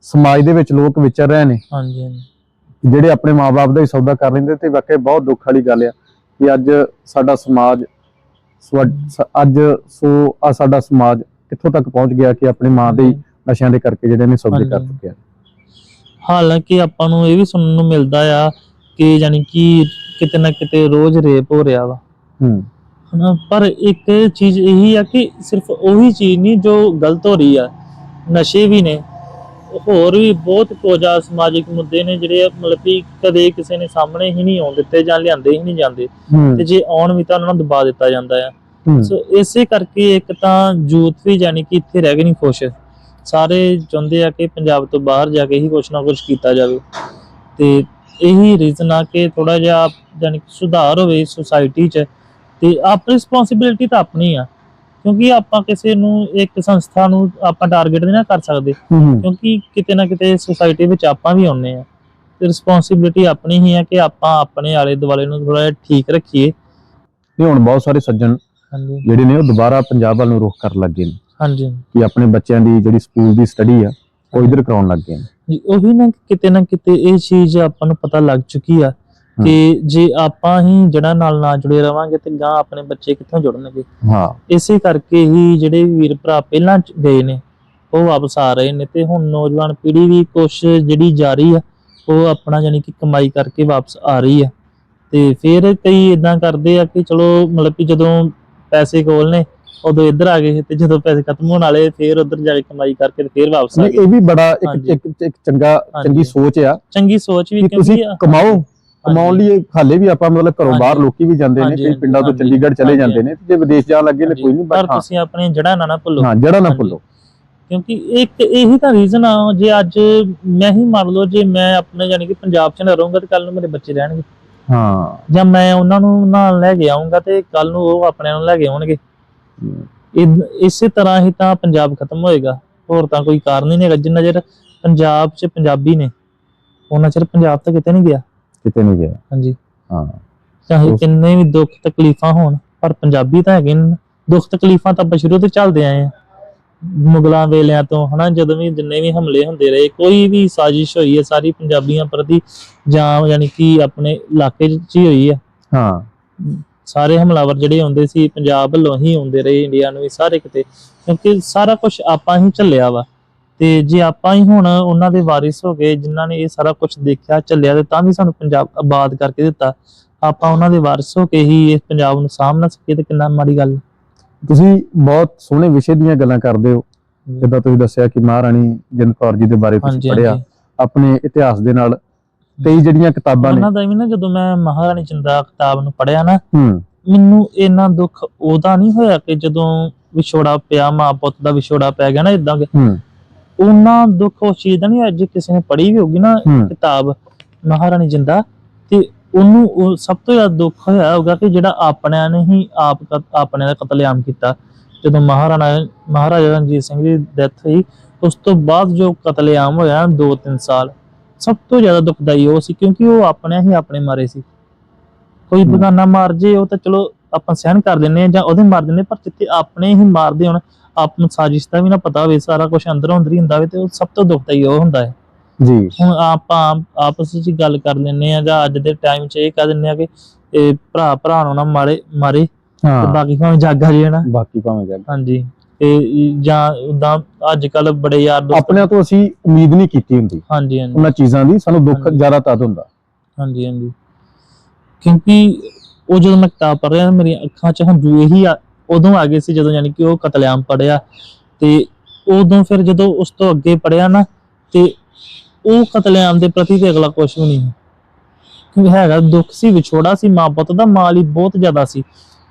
B: ਸਮਾਜ ਦੇ ਵਿੱਚ ਲੋਕ ਵਿਚਰ ਰਹੇ ਨੇ
A: ਹਾਂਜੀ ਹਾਂਜੀ।
B: ਜਿਹੜੇ ਆਪਣੇ ਮਾਪੇ ਦਾ ਹੀ ਸੌਦਾ ਕਰ ਲੈਂਦੇ ਤੇ ਵਾਕਈ ਬਹੁਤ ਦੁੱਖ ਵਾਲੀ ਗੱਲ ਆ ਕਿ ਅੱਜ ਸਾਡਾ ਸਮਾਜ ਅੱਜ ਸੋ ਆ ਸਾਡਾ ਸਮਾਜ ਕਿੱਥੋਂ ਤੱਕ ਪਹੁੰਚ ਗਿਆ ਕਿ ਆਪਣੀ ਮਾਂ ਦੇ ਨਸ਼ਿਆਂ ਦੇ ਕਰਕੇ ਜਿਹੜੇ ਨੇ ਸੌਦੇ ਕਰ
A: ਹਾਂਜੀ।
B: ਚੁੱਕੇ ਆ।
A: ਹਾਲਾਂਕਿ ਆਪਾਂ ਨੂੰ ਇਹ ਵੀ ਸੁਣਨ ਨੂੰ ਮਿਲਦਾ ਆ ਕਿ ਯਾਨੀ ਕਿ ਕਿਤੇ ਨਾ ਕਿਤੇ ਰੋਜ਼ ਰੇਪ ਹੋ ਰਿਹਾ ਵਾ।
B: ਹੂੰ।
A: ਹਨਾ ਪਰ ਇੱਕ ਚੀਜ਼ ਇਹੀ ਆ ਕਿ ਸਿਰਫ ਉਹੀ ਚੀਜ਼ ਨਹੀਂ ਜੋ ਗਲਤ ਹੋ ਰਹੀ ਆ ਨਸ਼ੇ ਵੀ ਨੇ। ਹੋਰ ਵੀ ਬਹੁਤ ਕੋਜਾ ਸਮਾਜਿਕ ਮੁੱਦੇ ਨੇ ਜਿਹੜੇ ਮਤਲਬ ਕਿ ਕਦੇ ਕਿਸੇ ਨੇ ਸਾਹਮਣੇ ਹੀ ਨਹੀਂ ਆਉਣ ਦਿੱਤੇ ਜਾਂ ਲਿਆਂਦੇ ਹੀ ਨਹੀਂ ਜਾਂਦੇ। ਤੇ ਜੇ ਆਉਣ ਵੀ ਤਾਂ ਉਹਨਾਂ ਨੂੰ ਦਬਾ ਦਿੱਤਾ ਜਾਂਦਾ ਆ। ਸੋ ਇਸੇ ਕਰਕੇ ਇੱਕ ਤਾਂ ਯੂਥ ਵੀ ਯਾਨੀ ਕਿ ਇੱਥੇ ਰਹਿ ਕੇ ਨਹੀਂ ਖੁਸ਼। ਸਾਰੇ ਚਾਹੁੰਦੇ ਆ ਕਿ ਪੰਜਾਬ ਤੋਂ ਬਾਹਰ ਜਾ ਕੇ ਹੀ ਕੁਛ ਨਾ ਕੁਛ ਕੀਤਾ ਜਾਵੇ। ਤੇ ਇਹੀ ਰੀਜ਼ਨ ਆ ਕਿ ਥੋੜਾ ਜਿਹਾ ਯਾਨੀ ਕਿ ਸੁਧਾਰ ਹੋਵੇ ਸੁਸਾਇਟੀ 'ਚ। ਤੇ ਆਪਣੀ ਰਿਸਪੌਂਸਿਬਿਲਟੀ ਤਾਂ ਆਪਣੀ ਆ। ਕਿਉਂਕਿ ਆਪਾਂ ਕਿਸੇ ਨੂੰ ਇੱਕ ਸੰਸਥਾ ਨੂੰ ਆਪਾਂ ਟਾਰਗੇਟ ਨਹੀਂ ਨਾ ਕਰ ਸਕਦੇ।
B: ਹੂੰ
A: ਕਿਉਂਕਿ ਕਿਤੇ ਨਾ ਕਿਤੇ ਸੁਸਾਇਟੀ ਵਿੱਚ ਆਪਾਂ ਵੀ ਆਉਂਦੇ ਆ ਤੇ ਰਿਸਪੌਂਸਿਬਿਲਟੀ ਆਪਣੀ ਹੀ ਆ ਕਿ ਆਪਾਂ ਆਪਣੇ ਆਲੇ ਦੁਆਲੇ ਨੂੰ ਥੋੜਾ ਜਿਹਾ ਠੀਕ ਰੱਖੀਏ।
B: ਤੇ ਹੁਣ ਬਹੁਤ ਸਾਰੇ ਸੱਜਣ ਜਿਹੜੇ ਨੇ ਉਹ ਦੁਬਾਰਾ ਪੰਜਾਬ ਵੱਲ ਨੂੰ ਰੁਖ ਕਰਨ ਲੱਗੇ ਨੇ।
A: ਹਾਂਜੀ।
B: ਕਿ ਆਪਣੇ ਬੱਚਿਆਂ ਦੀ ਜਿਹੜੀ ਸਕੂਲ ਦੀ ਸਟੱਡੀ ਆ ਉਹ ਇਧਰ ਕਰਾਉਣ ਲੱਗ ਨੇ।
A: ਜੀ ਉਹੀ ਨਾ ਕਿਤੇ ਨਾ ਕਿਤੇ ਇਹ ਚੀਜ਼ ਆਪਾਂ ਨੂੰ ਪਤਾ ਲੱਗ ਚੁੱਕੀ ਆ ਕਿ ਜੇ ਆਪਾਂ ਹੀ ਜੜਾਂ ਨਾਲ ਨਾ ਜੁੜੇ ਰਵਾਂਗੇ ਤੇ ਗਾਂ ਆਪਣੇ ਬੱਚੇ ਕਿੱਥੋਂ ਜੁੜਨਗੇ?
B: ਹਾਂ।
A: ਇਸੇ ਕਰਕੇ ਹੀ ਜਿਹੜੇ ਵੀਰ ਭਰਾ ਪਹਿਲਾਂ ਗਏ ਨੇ ਉਹ ਵਾਪਸ ਆ ਰਹੇ ਨੇ ਤੇ ਹੁਣ ਨੌਜਵਾਨ ਪੀੜ੍ਹੀ ਵੀ ਕੁਛ ਜਿਹੜੀ ਜਾ ਰਹੀ ਆ ਉਹ ਆਪਣਾ ਯਾਨੀ ਕਿ ਕਮਾਈ ਕਰਕੇ ਵਾਪਸ ਆ ਰਹੀ ਆ। ਤੇ ਫਿਰ ਕਈ ਇਦਾਂ ਕਰਦੇ ਆ ਕਿ ਚਲੋ ਮਤਲਬ ਕਿ ਜਦੋਂ ਪੈਸੇ ਕੋਲ ਨੇ ਉਦੋਂ ਇੱਧਰ ਆ ਗਏ ਤੇ ਜਦੋਂ ਪੈਸੇ ਖਤਮ ਹੋਣ ਵਾਲੇ ਫਿਰ ਉਧਰ ਜਾ ਕੇ ਕਮਾਈ ਕਰਕੇ ਤੇ ਫਿਰ ਵਾਪਸ ਆ ਗਏ।
B: ਇਹ ਵੀ ਬੜਾ ਇੱਕ। ਇੱਕ ਚੰਗਾ। ਚੰਗੀ ਸੋਚ ਆ
A: ਚੰਗੀ ਸੋਚ ਵੀ
B: ਕਿ ਤੁਸੀਂ
A: ਕਿਉਂਕਿ
B: ਕਮਾਓ। ਕਮਾਉਣ ਲਈ ਹਾਲੇ ਵੀ ਆਪਾਂ ਮਤਲਬ ਘਰੋਂ ਬਾਹਰ। ਲੋਕੀ ਵੀ ਜਾਂਦੇ ਨੇ ਕਈ ਪਿੰਡਾਂ ਤੋਂ ਚੰਡੀਗੜ੍ਹ ਚਲੇ ਜਾਂਦੇ ਨੇ ਤੇ ਜੇ ਵਿਦੇਸ਼ ਜਾਣ ਲੱਗੇ ਨੇ ਕੋਈ ਨਹੀਂ
A: ਪਰ ਤੁਸੀਂ ਆਪਣੀਆਂ ਜੜ੍ਹਾਂ ਨਾ ਨਾ ਭੁੱਲੋ।
B: ਹਾਂ ਜੜਾ ਨਾ। ਭੁੱਲੋ।
A: ਕਿਉਂਕਿ ਇੱਕ ਇਹੀ ਤਾਂ ਰੀਜ਼ਨ ਆ ਜੇ ਅੱਜ ਮੈਂ ਹੀ ਮੰਨ ਲਓ ਜੇ ਮੈਂ ਆਪਣੇ ਯਾਨੀ ਕਿ ਪੰਜਾਬ 'ਚ ਨਾ ਰਹੂੰਗਾ ਤੇ ਕੱਲ ਨੂੰ ਮੇਰੇ ਬੱਚੇ ਰਹਿਣਗੇ।
B: ਹਾਂ।
A: ਜਾਂ ਮੈਂ ਉਹਨਾਂ ਨੂੰ ਨਾਲ ਲੈ ਕੇ ਆਉਂਗਾ ਤੇ ਕੱਲ ਨੂੰ ਉਹ ਆਪਣੇ ਨੂੰ ਲੈ ਕੇ ਆਉਣਗੇ। ਇਸੇ ਤਰ੍ਹਾਂ ਹੀ ਤਾਂ ਪੰਜਾਬ ਖਤਮ ਹੋਏਗਾ। ਹੋਰ ਤਾਂ ਕੋਈ ਕਾਰਨ ਹੀ ਨਹੀਂ ਹੈਗਾ। ਜਿੰਨਾ ਚਿਰ ਪੰਜਾਬ 'ਚ ਪੰਜਾਬੀ ਨੇ ਉਹਨਾਂ ਚਿਰ ਪੰਜਾਬ ਤਾਂ ਕਿਤੇ ਨਹੀਂ ਗਿਆ।
B: ਕਿਤੇ ਨਹੀਂ ਗਿਆ।
A: ਹਾਂਜੀ।
B: ਹਾਂ।
A: ਚਾਹੇ ਕਿੰਨੇ ਵੀ ਦੁੱਖ ਤਕਲੀਫਾਂ ਹੋਣ ਪਰ ਪੰਜਾਬੀ ਤਾਂ ਹੈਗੇ ਨੇ ਨਾ। ਦੁੱਖ ਤਕਲੀਫਾਂ ਤਾਂ ਆਪਾਂ ਸ਼ੁਰੂ ਤੋਂ ਚੱਲਦੇ ਆਏ ਆ ਮੁਗਲਾਂ ਵੇਲਿਆਂ ਤੋਂ ਹਨਾ ਜਦੋਂ ਵੀ ਜਿੰਨੇ ਵੀ ਹਮਲੇ ਹੁੰਦੇ ਰਹੇ ਕੋਈ ਵੀ ਸਾਜ਼ਿਸ਼ ਹੋਈ ਹੈ ਸਾਰੀ ਪੰਜਾਬੀਆਂ ਪ੍ਰਤੀ ਜਾਂ ਯਾਨੀ ਕਿ ਆਪਣੇ ਇਲਾਕੇ 'ਚ ਹੀ ਹੋਈ ਹੈ।
B: ਹਾਂ।
A: ਸਾਰੇ ਹਮਲਾਵਰ ਜਿਹੜੇ ਆਉਂਦੇ ਸੀ ਪੰਜਾਬ ਵੱਲੋਂ ਹੀ ਆਉਂਦੇ ਰਹੇ ਇੰਡੀਆ ਨੂੰ ਵੀ ਸਾਰੇ ਕਿਤੇ। ਕਿਉਂਕਿ ਸਾਰਾ ਕੁਝ ਆਪਾਂ ਹੀ ਝੱਲਿਆ ਵਾ। ਤੇ ਜੇ ਆਪਾਂ ਹੀ ਹੁਣ ਉਹਨਾਂ ਦੇ ਵਾਰਿਸ ਹੋ ਗਏ ਜਿਨ੍ਹਾਂ ਨੇ ਇਹ ਸਾਰਾ ਕੁਝ ਦੇਖਿਆ ਝੱਲਿਆ ਤੇ ਤਾਂ ਵੀ ਸਾਨੂੰ ਪੰਜਾਬ ਆਬਾਦ ਕਰਕੇ ਦਿੱਤਾ ਆਪਾਂ ਉਹਨਾਂ ਦੇ ਵਾਰਿਸ ਹੋ ਕੇ ਹੀ ਇਸ ਪੰਜਾਬ ਨੂੰ ਸਾਂਭ ਨਾ ਸਕੀਏ ਤੇ ਕਿੰਨਾ ਮਾੜੀ ਗੱਲ।
B: ਤੁਸੀਂ ਬਹੁਤ ਸੋਹਣੇ ਵਿਸ਼ੇ ਦੀਆਂ ਗੱਲਾਂ ਕਰਦੇ ਹੋ। ਜਿੱਦਾਂ ਤੁਸੀਂ ਦੱਸਿਆ ਕਿ ਮਹਾਰਾਣੀ ਜਿੰਦ ਕੌਰ ਜੀ ਦੇ ਬਾਰੇ ਤੁਸੀਂ
A: ਹਾਂਜੀ
B: ਆਪਣੇ ਇਤਿਹਾਸ ਦੇ ਨਾਲ ਕਈ ਜਿਹੜੀਆਂ ਕਿਤਾਬਾਂ ਨੇ।
A: ਉਹਨਾਂ ਦਾ ਵੀ ਨਾ ਜਦੋਂ ਮੈਂ ਮਹਾਰਾਣੀ ਚੰਦਾ ਕਿਤਾਬ ਨੂੰ ਪੜਿਆ ਨਾ ਮੈਨੂੰ ਇੰਨਾ ਦੁੱਖ ਉਹਦਾ ਨਹੀਂ ਹੋਇਆ ਕਿ ਜਦੋਂ ਵਿਛੋੜਾ ਪਿਆ ਮਾਂ ਪੁੱਤ ਦਾ ਵਿਛੋੜਾ ਪੈ ਗਿਆ ਨਾ ਇਦਾਂ ਉਹਨਾਂ ਦੁੱਖ ਉਸ ਚੀਜ਼ ਦਾ ਨਹੀਂ ਅੱਜ ਕਿਸੇ ਨੇ ਪੜ੍ਹੀ ਵੀ ਹੋਗੀ ਨਾ ਕਿਤਾਬ ਮਹਾਰਾਣੀ ਜਿੰਦਾ ਤੇ ਉਹਨੂੰ ਉਹ ਸਭ ਤੋਂ ਜ਼ਿਆਦਾ ਦੁੱਖ ਹੋਇਆ ਹੋਗਾ ਕਿ ਜਿਹੜਾ ਆਪਣਿਆਂ ਨੇ ਹੀ ਆਪ ਆਪਣਿਆਂ ਦਾ ਕਤਲੇਆਮ ਕੀਤਾ। ਜਦੋਂ ਮਹਾਰਾਣਾ ਮਹਾਰਾਜਾ ਰਣਜੀਤ ਸਿੰਘ ਦੀ ਡੈਥ ਹੋਈ ਉਸ ਤੋਂ ਬਾਅਦ ਜੋ ਕਤਲੇਆਮ ਹੋਇਆ 2-3 ਸਾਲ ਸਭ ਤੋਂ ਜ਼ਿਆਦਾ ਦੁਖਦਾਈ ਉਹ ਸੀ ਕਿਉਂਕਿ ਉਹ ਆਪਣੇ ਹੀ ਆਪਣੇ ਮਾਰੇ ਸੀ। ਕੋਈ। ਬਗਾਨਾ ਮਾਰ ਜੇ ਉਹ ਤਾਂ ਚਲੋ ਆਪਾਂ ਸਹਿਨ ਕਰ ਦਿੰਨੇ ਆ ਜਾਂ ਉਹਦੇ ਮਾਰ ਦਿੰਨੇ ਪਰ ਜਿੱਥੇ ਆਪਣੇ ਹੀ ਮਾਰਦੇ ਹੋਣ ਆਪ ਨੂੰ ਸਾਜ਼ਿਸ਼ ਦਾ ਵੀ ਨਾ ਪਤਾ ਹੋਵੇ ਸਾਰਾ ਕੁਝ ਅੰਦਰੋਂ ਅੰਦਰ ਹੀ ਹੁੰਦਾ ਹੋਵੇ ਤੇ ਉਹ ਸਭ ਤੋਂ ਦੁਖਦਾਈ ਉਹ ਹੁੰਦਾ ਹੈ।
B: ਜੀ।
A: ਹੁਣ ਆਪਾਂ ਆਪਸ ਵਿੱਚ ਗੱਲ ਕਰ ਲੈਂਦੇ ਆ ਜਾਂ ਅੱਜ ਦੇ ਟਾਈਮ 'ਚ ਇਹ ਕਹਿ ਦਿੰਦੇ ਆ ਕਿ ਇਹ ਭਰਾ ਭਰਾ ਨੂੰ ਨਾ ਮਾਰੇ ਮਾਰੇ ਤੇ
B: ਹਾਂ।
A: ਬਾਕੀ ਭਾਵੇਂ ਜਾਗਾ ਜੇ ਨਾ।
B: ਬਾਕੀ ਭਾਵੇਂ ਜਾ
A: ਹਾਂਜੀ। ਤੇ ਜਾਂ ਉਦਾਂ ਅੱਜ ਕੱਲ ਬੜੇ ਯਾਰ ਦੋਸਤ
B: ਆਪਣਿਆਂ ਤੋਂ ਅਸੀਂ ਉਮੀਦ ਨਹੀਂ ਕੀਤੀ ਹੁੰਦੀ।
A: ਹਾਂਜੀ ਹਾਂਜੀ।
B: ਉਹਨਾਂ ਚੀਜ਼ਾਂ ਦੀ ਸਾਨੂੰ ਦੁੱਖ। ਜ਼ਿਆਦਾ ਤਦ ਹੁੰਦਾ।
A: ਹਾਂਜੀ ਹਾਂਜੀ। ਕਿਉਂਕਿ ਉਹ ਜਦੋਂ ਮੈਂ ਕਿਤਾਬ ਪੜ੍ਹ ਰਿਹਾ ਮੇਰੀਆਂ ਅੱਖਾਂ 'ਚ ਹੰਝੂ ਇਹੀ ਆ ਉਦੋਂ ਆ ਗਏ ਸੀ ਜਦੋਂ ਯਾਨੀ ਕਿ ਉਹ ਕਤਲੇਆਮ ਪੜਿਆ ਤੇ ਉਦੋਂ ਫਿਰ ਜਦੋਂ ਉਸ ਤੋਂ ਅੱਗੇ ਪੜਿਆ ਨਾ ਤੇ ਉਹ ਕਤਲੇਆਮ ਦੇ ਪ੍ਰਤੀ ਤੇ ਅਗਲਾ ਕੁਝ ਵੀ ਨਹੀਂ ਕਿਉਂਕਿ ਹੈਗਾ ਦੁੱਖ ਸੀ, ਵਿਛੋੜਾ ਸੀ, ਮਾਂ ਪੁੱਤ ਦਾ ਮਾਲ ਹੀ ਬਹੁਤ ਜ਼ਿਆਦਾ ਸੀ।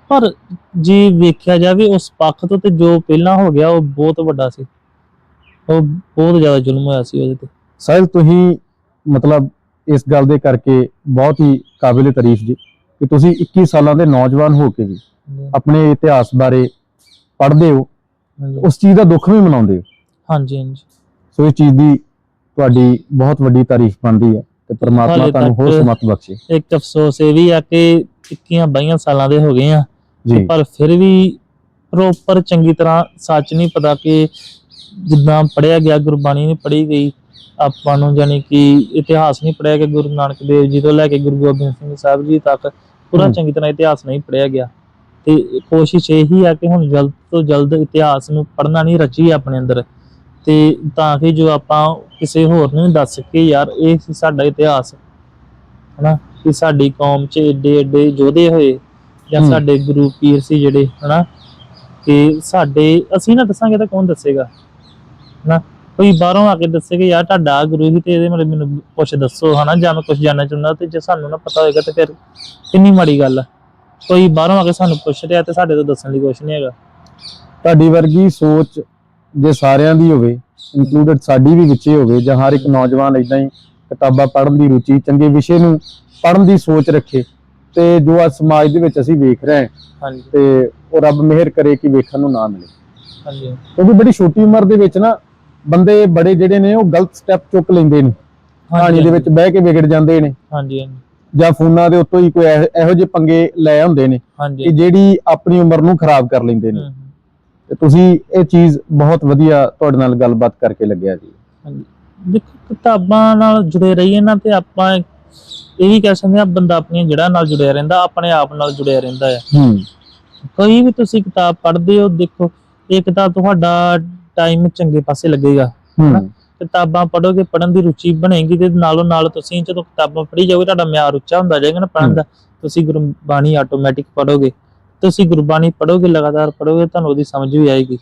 A: ਪਰ ਜੇ ਵੇਖਿਆ ਜਾਵੇ ਉਸ ਪੱਖ ਤੋਂ ਤੇ ਜੋ ਪਹਿਲਾਂ ਹੋ ਗਿਆ ਉਹ ਬਹੁਤ ਵੱਡਾ ਸੀ। ਉਹ ਬਹੁਤ ਜ਼ਿਆਦਾ ਜ਼ੁਲਮ ਹੋਇਆ ਸੀ ਉਹਦੇ ਤੇ।
B: ਸਾਹਿਲ, ਤੁਸੀਂ ਮਤਲਬ ਇਸ ਗੱਲ ਦੇ ਕਰਕੇ ਬਹੁਤ ਹੀ ਕਾਬਿਲ ਤਾਰੀਫ ਜੀ ਕਿ ਤੁਸੀਂ 21 ਸਾਲਾਂ ਦੇ ਨੌਜਵਾਨ ਹੋ ਕੇ ਵੀ ਆਪਣੇ ਇਤਿਹਾਸ ਬਾਰੇ ਪੜ੍ਹਦੇ ਹੋ ਉਸ ਚੀਜ਼ ਦਾ ਦੁੱਖ ਵੀ ਮਨਾਉਂਦੇ ਹੋ?
A: ਹਾਂਜੀ ਹਾਂਜੀ।
B: ਸੋ ਇਸ ਚੀਜ਼ ਦੀ ਤੁਹਾਡੀ ਬਹੁਤ ਵੱਡੀ ਤਾਰੀਫ ਬਣਦੀ ਹੈ ਤੇ ਪ੍ਰਮਾਤਮਾ ਤੁਹਾਨੂੰ ਹੋਰ ਸਮਤ ਬਖਸ਼ੇ।
A: ਇੱਕ ਅਫਸੋਸ ਇਹ ਵੀ ਆ ਕਿ 21 22 ਸਾਲਾਂ ਦੇ ਹੋ ਗਏ ਆ ਪਰ ਫਿਰ ਵੀ ਪ੍ਰੋਪਰ ਚੰਗੀ ਤਰ੍ਹਾਂ ਸੱਚ ਨਹੀਂ ਪਤਾ ਕਿ ਜਿੱਦਾਂ ਪੜਿਆ ਗਿਆ ਗੁਰਬਾਣੀ ਨਹੀਂ ਪੜ੍ਹੀ ਗਈ ਆਪਾਂ ਨੂੰ ਜਾਨੀ ਕਿ ਇਤਿਹਾਸ ਨਹੀਂ ਪੜਿਆ ਗਿਆ ਗੁਰੂ ਨਾਨਕ ਦੇਵ ਜੀ ਤੋਂ ਲੈ ਕੇ ਗੁਰੂ ਗੋਬਿੰਦ ਸਿੰਘ ਸਾਹਿਬ ਜੀ ਤੱਕ ਪੂਰਾ। ਚੰਗੀ ਤਰ੍ਹਾਂ ਇਤਿਹਾਸ ਨਹੀਂ ਪੜਿਆ ਗਿਆ। ਤੇ ਕੋਸ਼ਿਸ਼ ਇਹੀ ਆ ਕਿ ਹੁਣ ਜਲਦ ਤੋਂ ਜਲਦ ਇਤਿਹਾਸ ਨੂੰ ਪੜ੍ਹਨਾ ਨਹੀਂ ਰਚੀ ਆਪਣੇ ਅੰਦਰ। ਤੇ ਤਾਂ ਕਿ ਜੋ ਆਪਾਂ ਕਿਸੇ ਹੋਰ ਨੂੰ ਦੱਸ ਸਕੀਏ ਯਾਰ ਇਹ ਸੀ ਸਾਡਾ ਇਤਿਹਾਸ। ਹਨਾ? ਕਿ ਸਾਡੀ ਕੌਮ 'ਚ ਏਡੇ ਏਡੇ ਯੋਧੇ ਹੋਏ ਜਾਂ। ਸਾਡੇ ਗੁਰੂ ਪੀਰ ਸੀ ਜਿਹੜੇ ਹਨਾ? ਕਿ ਸਾਡੇ ਅਸੀਂ ਨਾ ਦੱਸਾਂਗੇ ਤਾਂ ਕੌਣ ਦੱਸੇਗਾ? ਹਨਾ? ਕੋਈ ਬਾਹਰੋਂ ਆ ਕੇ ਦੱਸੇ ਕਿ ਯਾਰ ਤੁਹਾਡਾ ਗੁਰੂ ਹੀ ਤੇ ਇਹਦੇ ਬਾਰੇ ਮੈਨੂੰ ਕੁਝ ਦੱਸੋ ਹਨਾ? ਜਾਂ ਮੈਂ ਕੁਝ ਜਾਣਨਾ ਚਾਹੁੰਦਾ ਤੇ ਜੇ ਸਾਨੂੰ ਨਾ ਪਤਾ ਹੋਏਗਾ ਤੇ ਫਿਰ ਕਿੰਨੀ ਮਾੜੀ ਗੱਲ ਆ। ਕੋਈ ਬਾਹਰੋਂ ਆ ਕੇ ਸਾਨੂੰ ਪੁੱਛ ਰਿਹਾ ਤੇ ਸਾਡੇ ਤੋਂ ਦੱਸਣ ਲਈ ਕੁਝ ਨਹੀਂ ਹੈਗਾ।
B: ਤੁਹਾਡੀ ਵਰਗੀ ਸੋਚ ਜੇ ਸਾਰਿਆਂ ਦੀ ਹੋਵੇ ਇਨਕਲੂਡਡ ਸਾਡੀ ਵੀ ਵਿੱਚੇ ਹੋਵੇ ਜਾਂ ਹਰ ਇੱਕ ਨੌਜਵਾਨ ਇਦਾਂ ਹੀ ਕਿਤਾਬਾਂ ਪੜ੍ਹਨ ਦੀ ਰੁਚੀ ਚੰਗੇ ਵਿਸ਼ੇ ਨੂੰ ਪੜ੍ਹਨ ਦੀ ਸੋਚ ਰੱਖੇ ਤੇ ਜੋ ਅੱਜ ਸਮਾਜ ਦੇ ਵਿੱਚ ਅਸੀਂ ਵੇਖ ਰਹੇ ਹਾਂ
A: ਹਾਂਜੀ।
B: ਤੇ ਉਹ ਰੱਬ ਮਿਹਰ ਕਰੇ ਕਿ ਵੇਖਣ ਨੂੰ ਨਾ ਮਿਲੇ।
A: ਹਾਂਜੀ।
B: ਕਿਉਂਕਿ ਬੜੀ ਛੋਟੀ ਉਮਰ ਦੇ ਵਿੱਚ ਨਾ ਬੰਦੇ ਬੜੇ ਜਿਹੜੇ ਨੇ ਉਹ ਗਲਤ ਸਟੈਪ ਚੁੱਕ ਲੈਂਦੇ ਨੇ। ਕਹਾਣੀ ਦੇ ਵਿੱਚ ਬਹਿ ਕੇ ਵਿਗੜ ਜਾਂਦੇ ਨੇ।
A: ਹਾਂਜੀ ਹਾਂਜੀ।
B: ਜਾਂ ਫੋਨਾਂ ਦੇ ਉੱਤੋਂ ਹੀ ਕੋਈ ਇਹੋ ਜਿਹੇ ਪੰਗੇ ਲੈ ਹੁੰਦੇ ਨੇ ਕਿ ਜਿਹੜੀ ਆਪਣੀ ਉਮਰ ਨੂੰ ਖਰਾਬ ਕਰ ਲੈਂਦੇ ਨੇ। ਤੇ ਤੁਸੀਂ ਇਹ ਚੀਜ਼ ਬਹੁਤ ਵਧੀਆ ਤੁਹਾਡੇ ਨਾਲ ਗੱਲਬਾਤ ਕਰਕੇ ਲੱਗਿਆ ਜੀ।
A: ਹਾਂਜੀ। ਦੇਖੋ ਕਿਤਾਬਾਂ ਨਾਲ ਜੁੜੇ ਰਹੀਏ ਨਾ ਤੇ ਆਪਾਂ ਇਹ ਵੀ ਕਹਿ ਸਕਦੇ ਆ ਬੰਦਾ ਆਪਣੀਆਂ ਜੜ੍ਹਾਂ ਨਾਲ ਜੁੜਿਆ ਰਹਿੰਦਾ ਆਪਣੇ ਆਪ ਨਾਲ ਜੁੜਿਆ ਰਹਿੰਦਾ ਹੈ।
B: ਹੂੰ।
A: ਕੋਈ ਵੀ ਤੁਸੀਂ ਕਿਤਾਬ ਪੜ੍ਹਦੇ ਹੋ ਦੇਖੋ ਇਹ ਕਿਤਾਬ ਤੁਹਾਡਾ ਟਾਈਮ ਚੰਗੇ ਪਾਸੇ ਲੱਗੇਗਾ।
B: ਹੂੰ।
A: ਕਿਤਾਬਾਂ ਪੜ੍ਹੋਗੇ ਪੜ੍ਹਨ ਦੀ ਰੁਚੀ ਬਣੇਗੀ ਤੇ ਨਾਲੋਂ ਨਾਲ ਤੁਸੀਂ ਜਦੋਂ ਕਿਤਾਬਾਂ ਪੜ੍ਹੀ ਜਾਓਗੇ ਤੁਹਾਡਾ ਮਿਆਰ ਉੱਚਾ ਹੁੰਦਾ ਜਾਏਗਾ ਨਾ ਪੜ੍ਹਨ ਦਾ। ਤੁਸੀਂ ਗੁਰਬਾਣੀ ਆਟੋਮੈਟਿਕ ਪੜ੍ਹੋਗੇ। ਤੁਸੀਂ ਗੁਰਬਾਣੀ ਪੜ੍ਹੋਗੇ ਲਗਾਤਾਰ ਪੜ੍ਹੋਗੇ ਤੁਹਾਨੂੰ ਉਹਦੀ ਸਮਝ ਵੀ ਆਏਗੀ।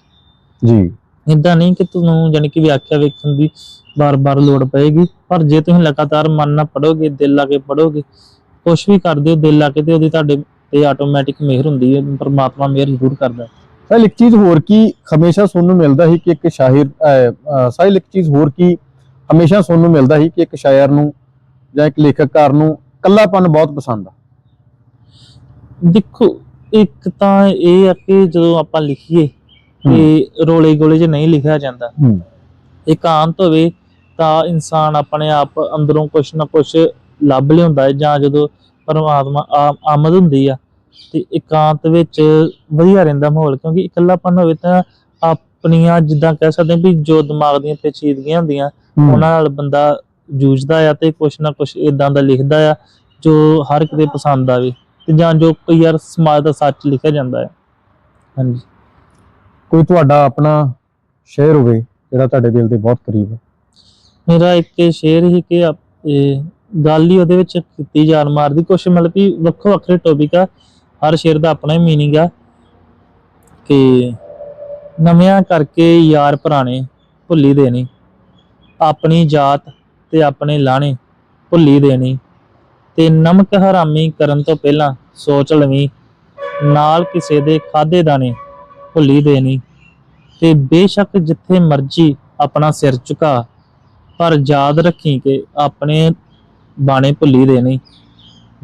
B: ਜੀ।
A: ਇਦਾਂ ਨਹੀਂ ਕਿ ਤੁਹਾਨੂੰ ਜਾਨੀ ਕਿ ਵਿਆਖਿਆ ਵੇਖਣ ਦੀ ਬਾਰ-ਬਾਰ ਲੋੜ ਪਏਗੀ ਪਰ ਜੇ ਤੁਸੀਂ ਲਗਾਤਾਰ ਮਨ ਨਾਲ ਪੜੋਗੇ ਦਿਲ ਲਾ ਕੇ ਪੜੋਗੇ ਕੁਛ ਵੀ ਕਰਦੇ ਹੋ ਦਿਲ ਲਾ ਕੇ ਤੇ ਉਹਦੀ ਤੁਹਾਡੇ ਤੇ ਆਟੋਮੈਟਿਕ ਮਿਹਰ ਹੁੰਦੀ ਹੈ ਪਰਮਾਤਮਾ ਮਿਹਰ ਜ਼ਰੂਰ ਕਰਦਾ। ਹੈ।
B: ਸਾਹਿਲ ਇੱਕ ਚੀਜ਼ ਹੋਰ ਕੀ ਹਮੇਸ਼ਾ ਸੁਣਨ ਨੂੰ ਮਿਲਦਾ ਸੀ ਕਿ ਇੱਕ ਸ਼ਾਇਰ ਸਾਹਿਲ ਇੱਕ ਚੀਜ਼ ਹੋਰ ਕੀ ਹਮੇਸ਼ਾ ਸੁਣਨ ਨੂੰ ਮਿਲਦਾ ਸੀ ਕਿ ਇੱਕ ਸ਼ਾਇਰ ਨੂੰ ਜਾਂ ਇੱਕ ਲੇਖਕਕਾਰ ਨੂੰ ਕੱਲਾਪਨ ਬਹੁਤ ਪਸੰਦ ਆ?
A: ਦੇਖੋ ਇੱਕ ਤਾਂ ਇਹ ਆ ਕਿ ਜਦੋਂ ਆਪਾਂ ਲਿਖੀਏ ਤੇ ਰੋਲੇ ਗੋਲੇ 'ਚ ਨਹੀਂ ਲਿਖਿਆ ਜਾਂਦਾ ਇਕਾਂਤ ਹੋਵੇ ਤਾਂ ਇਨਸਾਨ ਆਪਣੇ ਆਪ ਅੰਦਰੋਂ ਕੁਛ ਨਾ ਕੁਛ ਲੱਭ ਲਿਆਉਂਦਾ ਹੈ ਜਾਂ ਜਦੋਂ ਪਰਮਾਤਮਾ ਆਮਦ ਹੁੰਦੀ ਆ ਤੇ ਇਕਾਂਤ ਵਿੱਚ ਵਧੀਆ ਰਹਿੰਦਾ ਮਾਹੌਲ ਕਿਉਂਕਿ ਇਕੱਲਾਪਨ ਹੋਵੇ ਤਾਂ ਆਪਣੀਆਂ ਜਿੱਦਾਂ ਕਹਿ ਸਕਦੇ ਵੀ ਜੋ ਦਿਮਾਗ ਦੀਆਂ ਪੇਚੀਦਗੀਆਂ ਹੁੰਦੀਆਂ ਉਹਨਾਂ ਨਾਲ ਬੰਦਾ ਜੂਝਦਾ ਆ ਤੇ ਕੁਛ ਨਾ ਕੁਛ ਇਦਾਂ ਦਾ ਲਿਖਦਾ ਆ ਜੋ ਹਰ ਇੱਕ ਦੇ ਪਸੰਦ ਆਵੇ ਤੇ ਜਾਂ ਜੋ ਕੋਈ ਯਾਰ ਸਮਾਜ ਦਾ ਸੱਚ ਲਿਖਿਆ ਜਾਂਦਾ ਹੈ ਹਾਂਜੀ।
B: ਕੋਈ ਤੁਹਾਡਾ ਆਪਣਾ ਸ਼ੇਅਰ ਹੋਵੇ ਜਿਹੜਾ ਤੁਹਾਡੇ ਦਿਲ ਦੇ ਬਹੁਤ ਕਰੀਬ ਹੈ
A: ਮੇਰਾ ਇੱਕ ਸ਼ੇਰ ਹੀ ਕਿ ਗੱਲ ਹੀ ਉਹਦੇ ਵਿੱਚ ਕੀਤੀ ਜਾਨ ਮਾਰਦੀ ਕੁਛ ਮਤਲਬ ਕਿ ਵੱਖੋ ਵੱਖਰੇ ਟੌਪਿਕ ਆ। ਹਰ ਸ਼ੇਰ ਦਾ ਆਪਣਾ ਹੀ ਮੀਨਿੰਗ ਆ। ਕਿ ਨਵਿਆਂ ਕਰਕੇ ਯਾਰ ਪੁਰਾਣੇ ਭੁੱਲੀ ਦੇਣੀ ਆਪਣੀ ਜਾਤ ਤੇ ਆਪਣੇ ਲਾਣੇ ਭੁੱਲੀ ਦੇਣੀ ਤੇ ਨਮਕ ਹਰਾਮੀ ਕਰਨ ਤੋਂ ਪਹਿਲਾਂ ਸੋਚ ਲਵੀਂ, ਨਾਲ ਕਿਸੇ ਦੇ ਖਾਦੇ ਦਾਣੇ ਭੁੱਲੀ ਦੇਣੀ ਤੇ ਬੇਸ਼ੱਕ ਜਿੱਥੇ ਮਰਜ਼ੀ ਆਪਣਾ ਸਿਰ ਝੁਕਾ, ਪਰ ਯਾਦ ਰੱਖੀ ਕਿ ਆਪਣੇ ਬਾਣੇ ਭੁੱਲੀ ਦੇਣੀ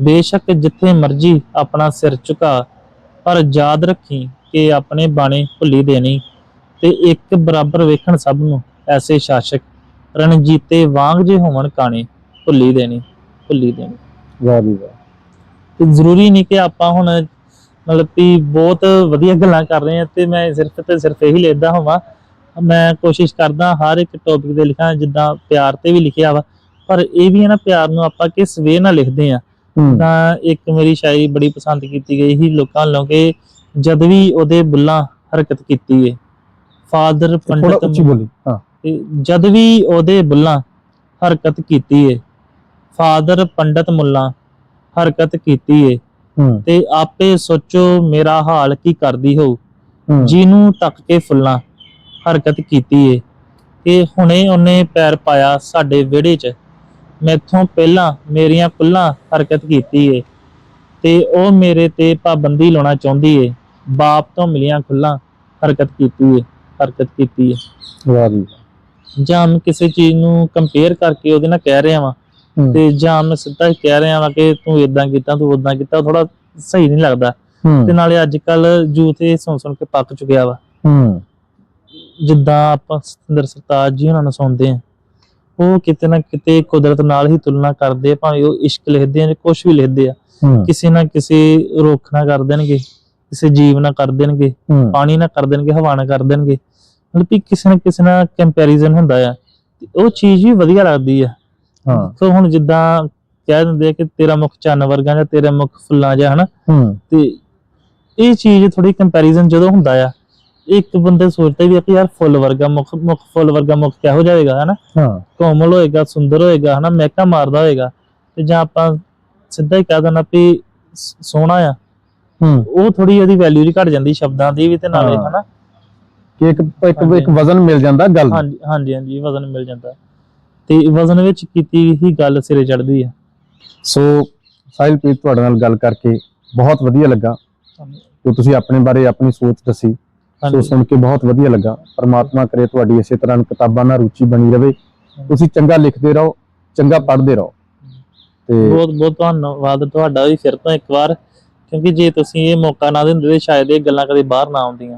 A: ਬੇਸ਼ੱਕ ਜਿੱਥੇ ਮਰਜ਼ੀ ਆਪਣਾ ਸਿਰ ਝੁਕਾ ਪਰ ਯਾਦ ਰੱਖੀ ਕਿ ਆਪਣੇ ਬਾਣੇ ਭੁੱਲੀ ਦੇਣੀ ਤੇ ਇੱਕ ਬਰਾਬਰ ਵੇਖਣ ਸਭ ਨੂੰ ਐਸੇ ਸ਼ਾਸਕ ਰਣਜੀਤੇ ਵਾਂਗ ਜੇ ਹੋਵਣ ਕਾਣੇ ਭੁੱਲੀ ਦੇਣੀ ਭੁੱਲੀ ਦੇਣੀ
B: ਵਾਹ ਜੀ ਵਾਹ।
A: ਤੇ ਜ਼ਰੂਰੀ ਨਹੀਂ ਕਿ ਆਪਾਂ ਹੁਣ ਮਤਲਬ ਕਿ ਬਹੁਤ ਵਧੀਆ ਗੱਲਾਂ ਕਰ ਰਹੇ ਹਾਂ ਤੇ ਮੈਂ ਸਿਰਫ ਤੇ ਸਿਰਫ ਇਹੀ ਲਿਖਦਾ ਹੋਵਾਂ। ਮੈਂ ਕੋਸ਼ਿਸ਼ ਕਰਦਾ ਹਰ ਇੱਕ ਟੌਪਿਕ ਦੇ ਲਿਖਾਂ ਜਿੱਦਾਂ ਪਿਆਰ ਤੇ ਵੀ ਲਿਖਿਆ ਵਾ ਪਰ ਇਹ ਵੀ ਹੈ ਨਾ ਪਿਆਰ ਨੂੰ ਆਪਾਂ ਕਿਸ ਵੇ ਨਾਲ ਲਿਖਦੇ ਆ ਤਾਂ ਇੱਕ ਮੇਰੀ ਸ਼ਾਇਰੀ ਬੜੀ ਪਸੰਦ ਕੀਤੀ ਗਈ ਸੀ ਲੋਕਾਂ ਵੱਲੋਂ ਕਿ ਜਦ ਵੀ ਉਹਦੇ ਬੁੱਲਾਂ ਹਰਕਤ ਕੀਤੀ ਏ ਫਾਦਰ ਪੰਡਤ
B: ਉੱਚੀ ਬੋਲੀ ਹਾਂ।
A: ਤੇ ਜਦ ਵੀ ਉਹਦੇ ਬੁੱਲਾਂ ਹਰਕਤ ਕੀਤੀ ਏ ਫਾਦਰ ਪੰਡਤ ਮੁੱਲਾ ਹਰਕਤ ਕੀਤੀ ਏ ਤੇ ਆਪੇ ਸੋਚੋ ਮੇਰਾ ਹਾਲ ਕੀ ਕਰਦੀ
B: ਹੂੰ।
A: ਜਿਹਨੂੰ ਤੱਕ ਕੇ ਫੁੱਲਾਂ ਹਰਕਤ ਕੀਤੀ ਏ ਕਿ ਹੁਣੇ ਉਹਨੇ ਪੈਰ ਪਾਇਆ ਸਾਡੇ ਵਿਹੜੇ 'ਚ। ਮੈਥੋਂ ਪਹਿਲਾਂ ਮੇਰੀਆਂ ਕੁੱਲਾਂ ਹਰਕਤ ਕੀਤੀ ਏ ਤੇ ਉਹ ਮੇਰੇ ਤੇ ਪਾਬੰਦੀ ਲਾਉਣਾ ਚਾਹੁੰਦੀ ਏ। ਬਾਪ ਤੋਂ ਮਿਲੀਆਂ ਖੁੱਲਾਂ ਹਰਕਤ ਕੀਤੀ ਏ ਹਰਕਤ ਕੀਤੀ ਏ।
B: ਵਾਹ ਜੀ
A: ਜਾਂ ਮੈਂ ਕਿਸੇ ਚੀਜ਼ ਨੂੰ ਕੰਪੇਅਰ ਕਰਕੇ ਉਹਦੇ ਨਾਲ ਕਹਿ ਰਿਹਾ ਵਾਂ
B: ਹੂੰ।
A: ਤੇ ਜਾਂ ਮੈਂ ਸਿੱਧਾ ਹੀ ਕਹਿ ਰਿਹਾ ਵਾਂ ਕਿ ਤੂੰ ਇਦਾਂ ਕੀਤਾ ਤੂੰ ਉਦਾਂ ਕੀਤਾ ਥੋੜਾ ਸਹੀ ਨਹੀਂ ਲੱਗਦਾ। ਤੇ ਨਾਲੇ ਅੱਜ ਕੱਲ ਯੂਥ ਇਹ ਸੁਣ ਸੁਣ ਕੇ ਪੱਕ ਚੁੱਕਿਆ ਵਾ।
B: ਹੂੰ।
A: ਜਿੱਦਾਂ ਆਪਾਂ ਸਤਿੰਦਰ ਸਰਤਾਜ ਜੀ ਉਹਨਾਂ ਨੂੰ ਸੁਣਦੇ ਆ ਉਹ ਕਿਤੇ ਨਾ ਕਿਤੇ ਕੁਦਰਤ ਨਾਲ ਹੀ ਤੁਲਨਾ ਕਰਦੇ ਆ ਭਾਵੇਂ ਉਹ ਇਸ਼ਕ ਲਿਖਦੇ ਆ ਜਾਂ ਕੁਝ ਵੀ ਲਿਖਦੇ ਆ। ਕਿਸੇ ਨਾ ਕਿਸੇ ਰੁੱਖ ਨਾਲ ਕਰ ਦੇਣਗੇ ਕਿਸੇ ਜੀਵ ਨਾਲ ਕਰ ਦੇਣਗੇ ਪਾਣੀ ਨਾਲ ਕਰ ਦੇਣਗੇ ਹਵਾ ਨਾਲ ਕਰ ਦੇਣਗੇ। ਮਤਲਬ ਕਿ ਕਿਸੇ ਨਾ ਕਿਸੇ ਨਾਲ ਕੰਪੈਰੀਜ਼ਨ ਹੁੰਦਾ ਆ। ਤੇ ਉਹ ਚੀਜ਼ ਵੀ ਵਧੀਆ ਲੱਗਦੀ ਆ।
B: ਹਾਂ।
A: ਸੋ ਹੁਣ ਜਿੱਦਾਂ ਕਹਿ ਦਿੰਦੇ ਆ ਕਿ ਤੇਰਾ ਮੁਖ ਚੰਨ ਵਰਗਾ ਜਾਂ ਤੇਰਾ ਮੁਖ ਫੁੱਲਾਂ ਜਿਹਾ ਹਨਾ? ਤੇ ਇਹ ਚੀਜ਼ ਥੋੜੀ ਕੰਪੈਰੀਜ਼ਨ ਜਦੋਂ ਹੁੰਦਾ ਆ ਇੱਕ ਬੰਦੇ ਸੋਚਦਾ ਵੀ ਕਿ ਯਾਰ ਫੁੱਲ ਵਰਗਾ ਮੁਖ ਮੁਖ ਫੁੱਲ ਵਰਗਾ ਮੁਖ ਕਿਹੋ ਜਿਹਾ ਹੋਏਗਾ ਹਨਾ?
B: ਹਾਂ।
A: ਕੋਮਲ ਹੋਏਗਾ ਸੁੰਦਰ ਹੋਏਗਾ ਹਨਾ? ਮਹਿਕਾ ਮਾਰਦਾ ਹੋਏਗਾ। ਤੇ ਜਾਂ ਆਪਾਂ ਸਿੱਧਾ ਹੀ ਕਹਿ ਦੇਣਾ ਵੀ ਸੋਹਣਾ ਆ।
B: ਹੂੰ।
A: ਉਹ ਥੋੜੀ ਉਹਦੀ ਵੈਲਿਊ ਹੀ ਘਟ ਜਾਂਦੀ ਸ਼ਬਦਾਂ ਦੀ ਵੀ ਤੇ ਨਾਲੇ
B: ਹਾਂ।
A: ਹਨਾ?
B: ਕਿ ਇੱਕ ਇੱਕ। ਇੱਕ ਵਜ਼ਨ ਮਿਲ ਜਾਂਦਾ ਗੱਲ।
A: ਹਾਂਜੀ ਹਾਂਜੀ ਹਾਂਜੀ ਵਜ਼ਨ ਮਿਲ ਜਾਂਦਾ। ਤੇ ਵਜ਼ਨ ਵਿੱਚ ਕੀਤੀ ਹੀ ਗੱਲ ਸਿਰੇ ਚੜਦੀ ਆ।
B: ਸੋ ਸਾਹਿਲਪ੍ਰੀਤ ਤੁਹਾਡੇ ਨਾਲ ਗੱਲ ਕਰਕੇ ਬਹੁਤ ਵਧੀਆ ਲੱਗਾ। ਕਿ ਤੁਸੀਂ ਆਪਣੇ ਬਾਰੇ ਆਪਣੀ ਸੋਚ ਦੱਸੀ। ਸੋ ਸੁਣ ਕੇ ਬਹੁਤ ਵਧੀਆ ਲੱਗਾ। ਪਰਮਾਤਮਾ ਕਰੇ ਤੁਹਾਡੀ ਇਸੇ ਤਰ੍ਹਾਂ ਕਿਤਾਬਾਂ ਨਾਲ ਰੁਚੀ ਬਣੀ ਰਵੇ। ਤੁਸੀਂ ਚੰਗਾ ਲਿਖਦੇ ਰਹੋ ਚੰਗਾ ਪੜ੍ਹਦੇ ਰਹੋ। ਤੇ
A: ਬਹੁਤ ਬਹੁਤ ਧੰਨਵਾਦ ਤੁਹਾਡਾ ਵੀ ਫਿਰ ਤੋਂ ਇੱਕ ਵਾਰ ਕਿਉਂਕਿ ਜੇ ਤੁਸੀਂ ਇਹ ਮੌਕਾ ਨਾ ਦਿੰਦੇ ਤੇ ਸ਼ਾਇਦ ਇਹ ਗੱਲਾਂ ਕਦੇ ਬਾਹਰ ਨਾ ਆਉਂਦੀਆਂ।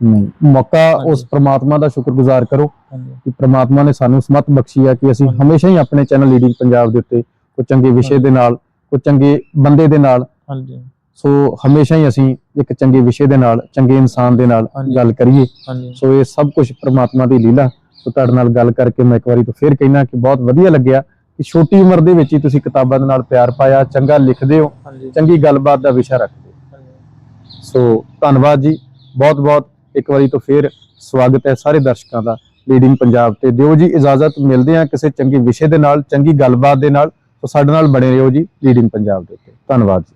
B: ਹਮ, ਮੌਕਾ। ਉਸ ਪ੍ਰਮਾਤਮਾ ਦਾ ਸ਼ੁਕਰਗੁਜ਼ਾਰ ਕਰੋ ਕਿ ਪ੍ਰਮਾਤਮਾ ਨੇ ਸਾਨੂੰ ਸਮਤ ਬਖਸ਼ੀ ਹੈ ਕਿ ਅਸੀਂ। ਹਮੇਸ਼ਾ ਹੀ ਆਪਣੇ ਚੈਨਲ ਲੀਡਿੰਗ ਪੰਜਾਬ ਦੇ ਉੱਤੇ ਕੋਈ ਚੰਗੇ ਵਿਸ਼ੇ। ਦੇ ਨਾਲ ਕੋਈ ਚੰਗੇ ਬੰਦੇ ਦੇ ਨਾਲ
A: ਹਾਂਜੀ।
B: ਸੋ ਹਮੇਸ਼ਾ ਹੀ ਅਸੀਂ ਇੱਕ ਚੰਗੇ ਵਿਸ਼ੇ ਦੇ ਨਾਲ ਚੰਗੇ ਇਨਸਾਨ ਦੇ ਨਾਲ। ਗੱਲ ਕਰੀਏ। ਸੋ ਇਹ ਸਭ ਕੁਝ ਪ੍ਰਮਾਤਮਾ ਦੀ ਲੀਲਾ। ਸੋ ਤੁਹਾਡੇ ਨਾਲ ਗੱਲ ਕਰਕੇ ਮੈਂ ਇੱਕ ਵਾਰੀ ਤੋਂ ਫੇਰ ਕਹਿਣਾ ਕਿ ਬਹੁਤ ਵਧੀਆ ਲੱਗਿਆ ਕਿ ਛੋਟੀ ਉਮਰ ਦੇ ਵਿੱਚ ਹੀ ਤੁਸੀਂ ਕਿਤਾਬਾਂ ਦੇ ਨਾਲ ਪਿਆਰ ਪਾਇਆ ਚੰਗਾ ਲਿਖਦੇ ਹੋ ਚੰਗੀ ਗੱਲਬਾਤ ਦਾ ਵਿਸ਼ਾ ਰੱਖਦੇ ਹੋ। ਸੋ ਧੰਨਵਾਦ ਜੀ। ਬਹੁਤ ਬਹੁਤ ਇੱਕ ਵਾਰੀ ਤੋਂ ਫੇਰ ਸਵਾਗਤ ਹੈ ਸਾਰੇ ਦਰਸ਼ਕਾਂ ਦਾ ਲੀਡਿੰਗ ਪੰਜਾਬ ਤੇ। ਦਿਓ ਜੀ ਇਜਾਜ਼ਤ ਮਿਲਦੇ ਹਾਂ ਕਿਸੇ ਚੰਗੇ ਵਿਸ਼ੇ ਦੇ ਨਾਲ ਚੰਗੀ ਗੱਲਬਾਤ ਦੇ ਨਾਲ। ਸੋ ਸਾਡੇ ਨਾਲ ਬਣੇ ਰਹੋ ਜੀ ਲੀਡਿੰਗ ਪੰਜਾਬ ਦੇ ਉੱਤੇ। ਧੰਨਵਾਦ ਜੀ।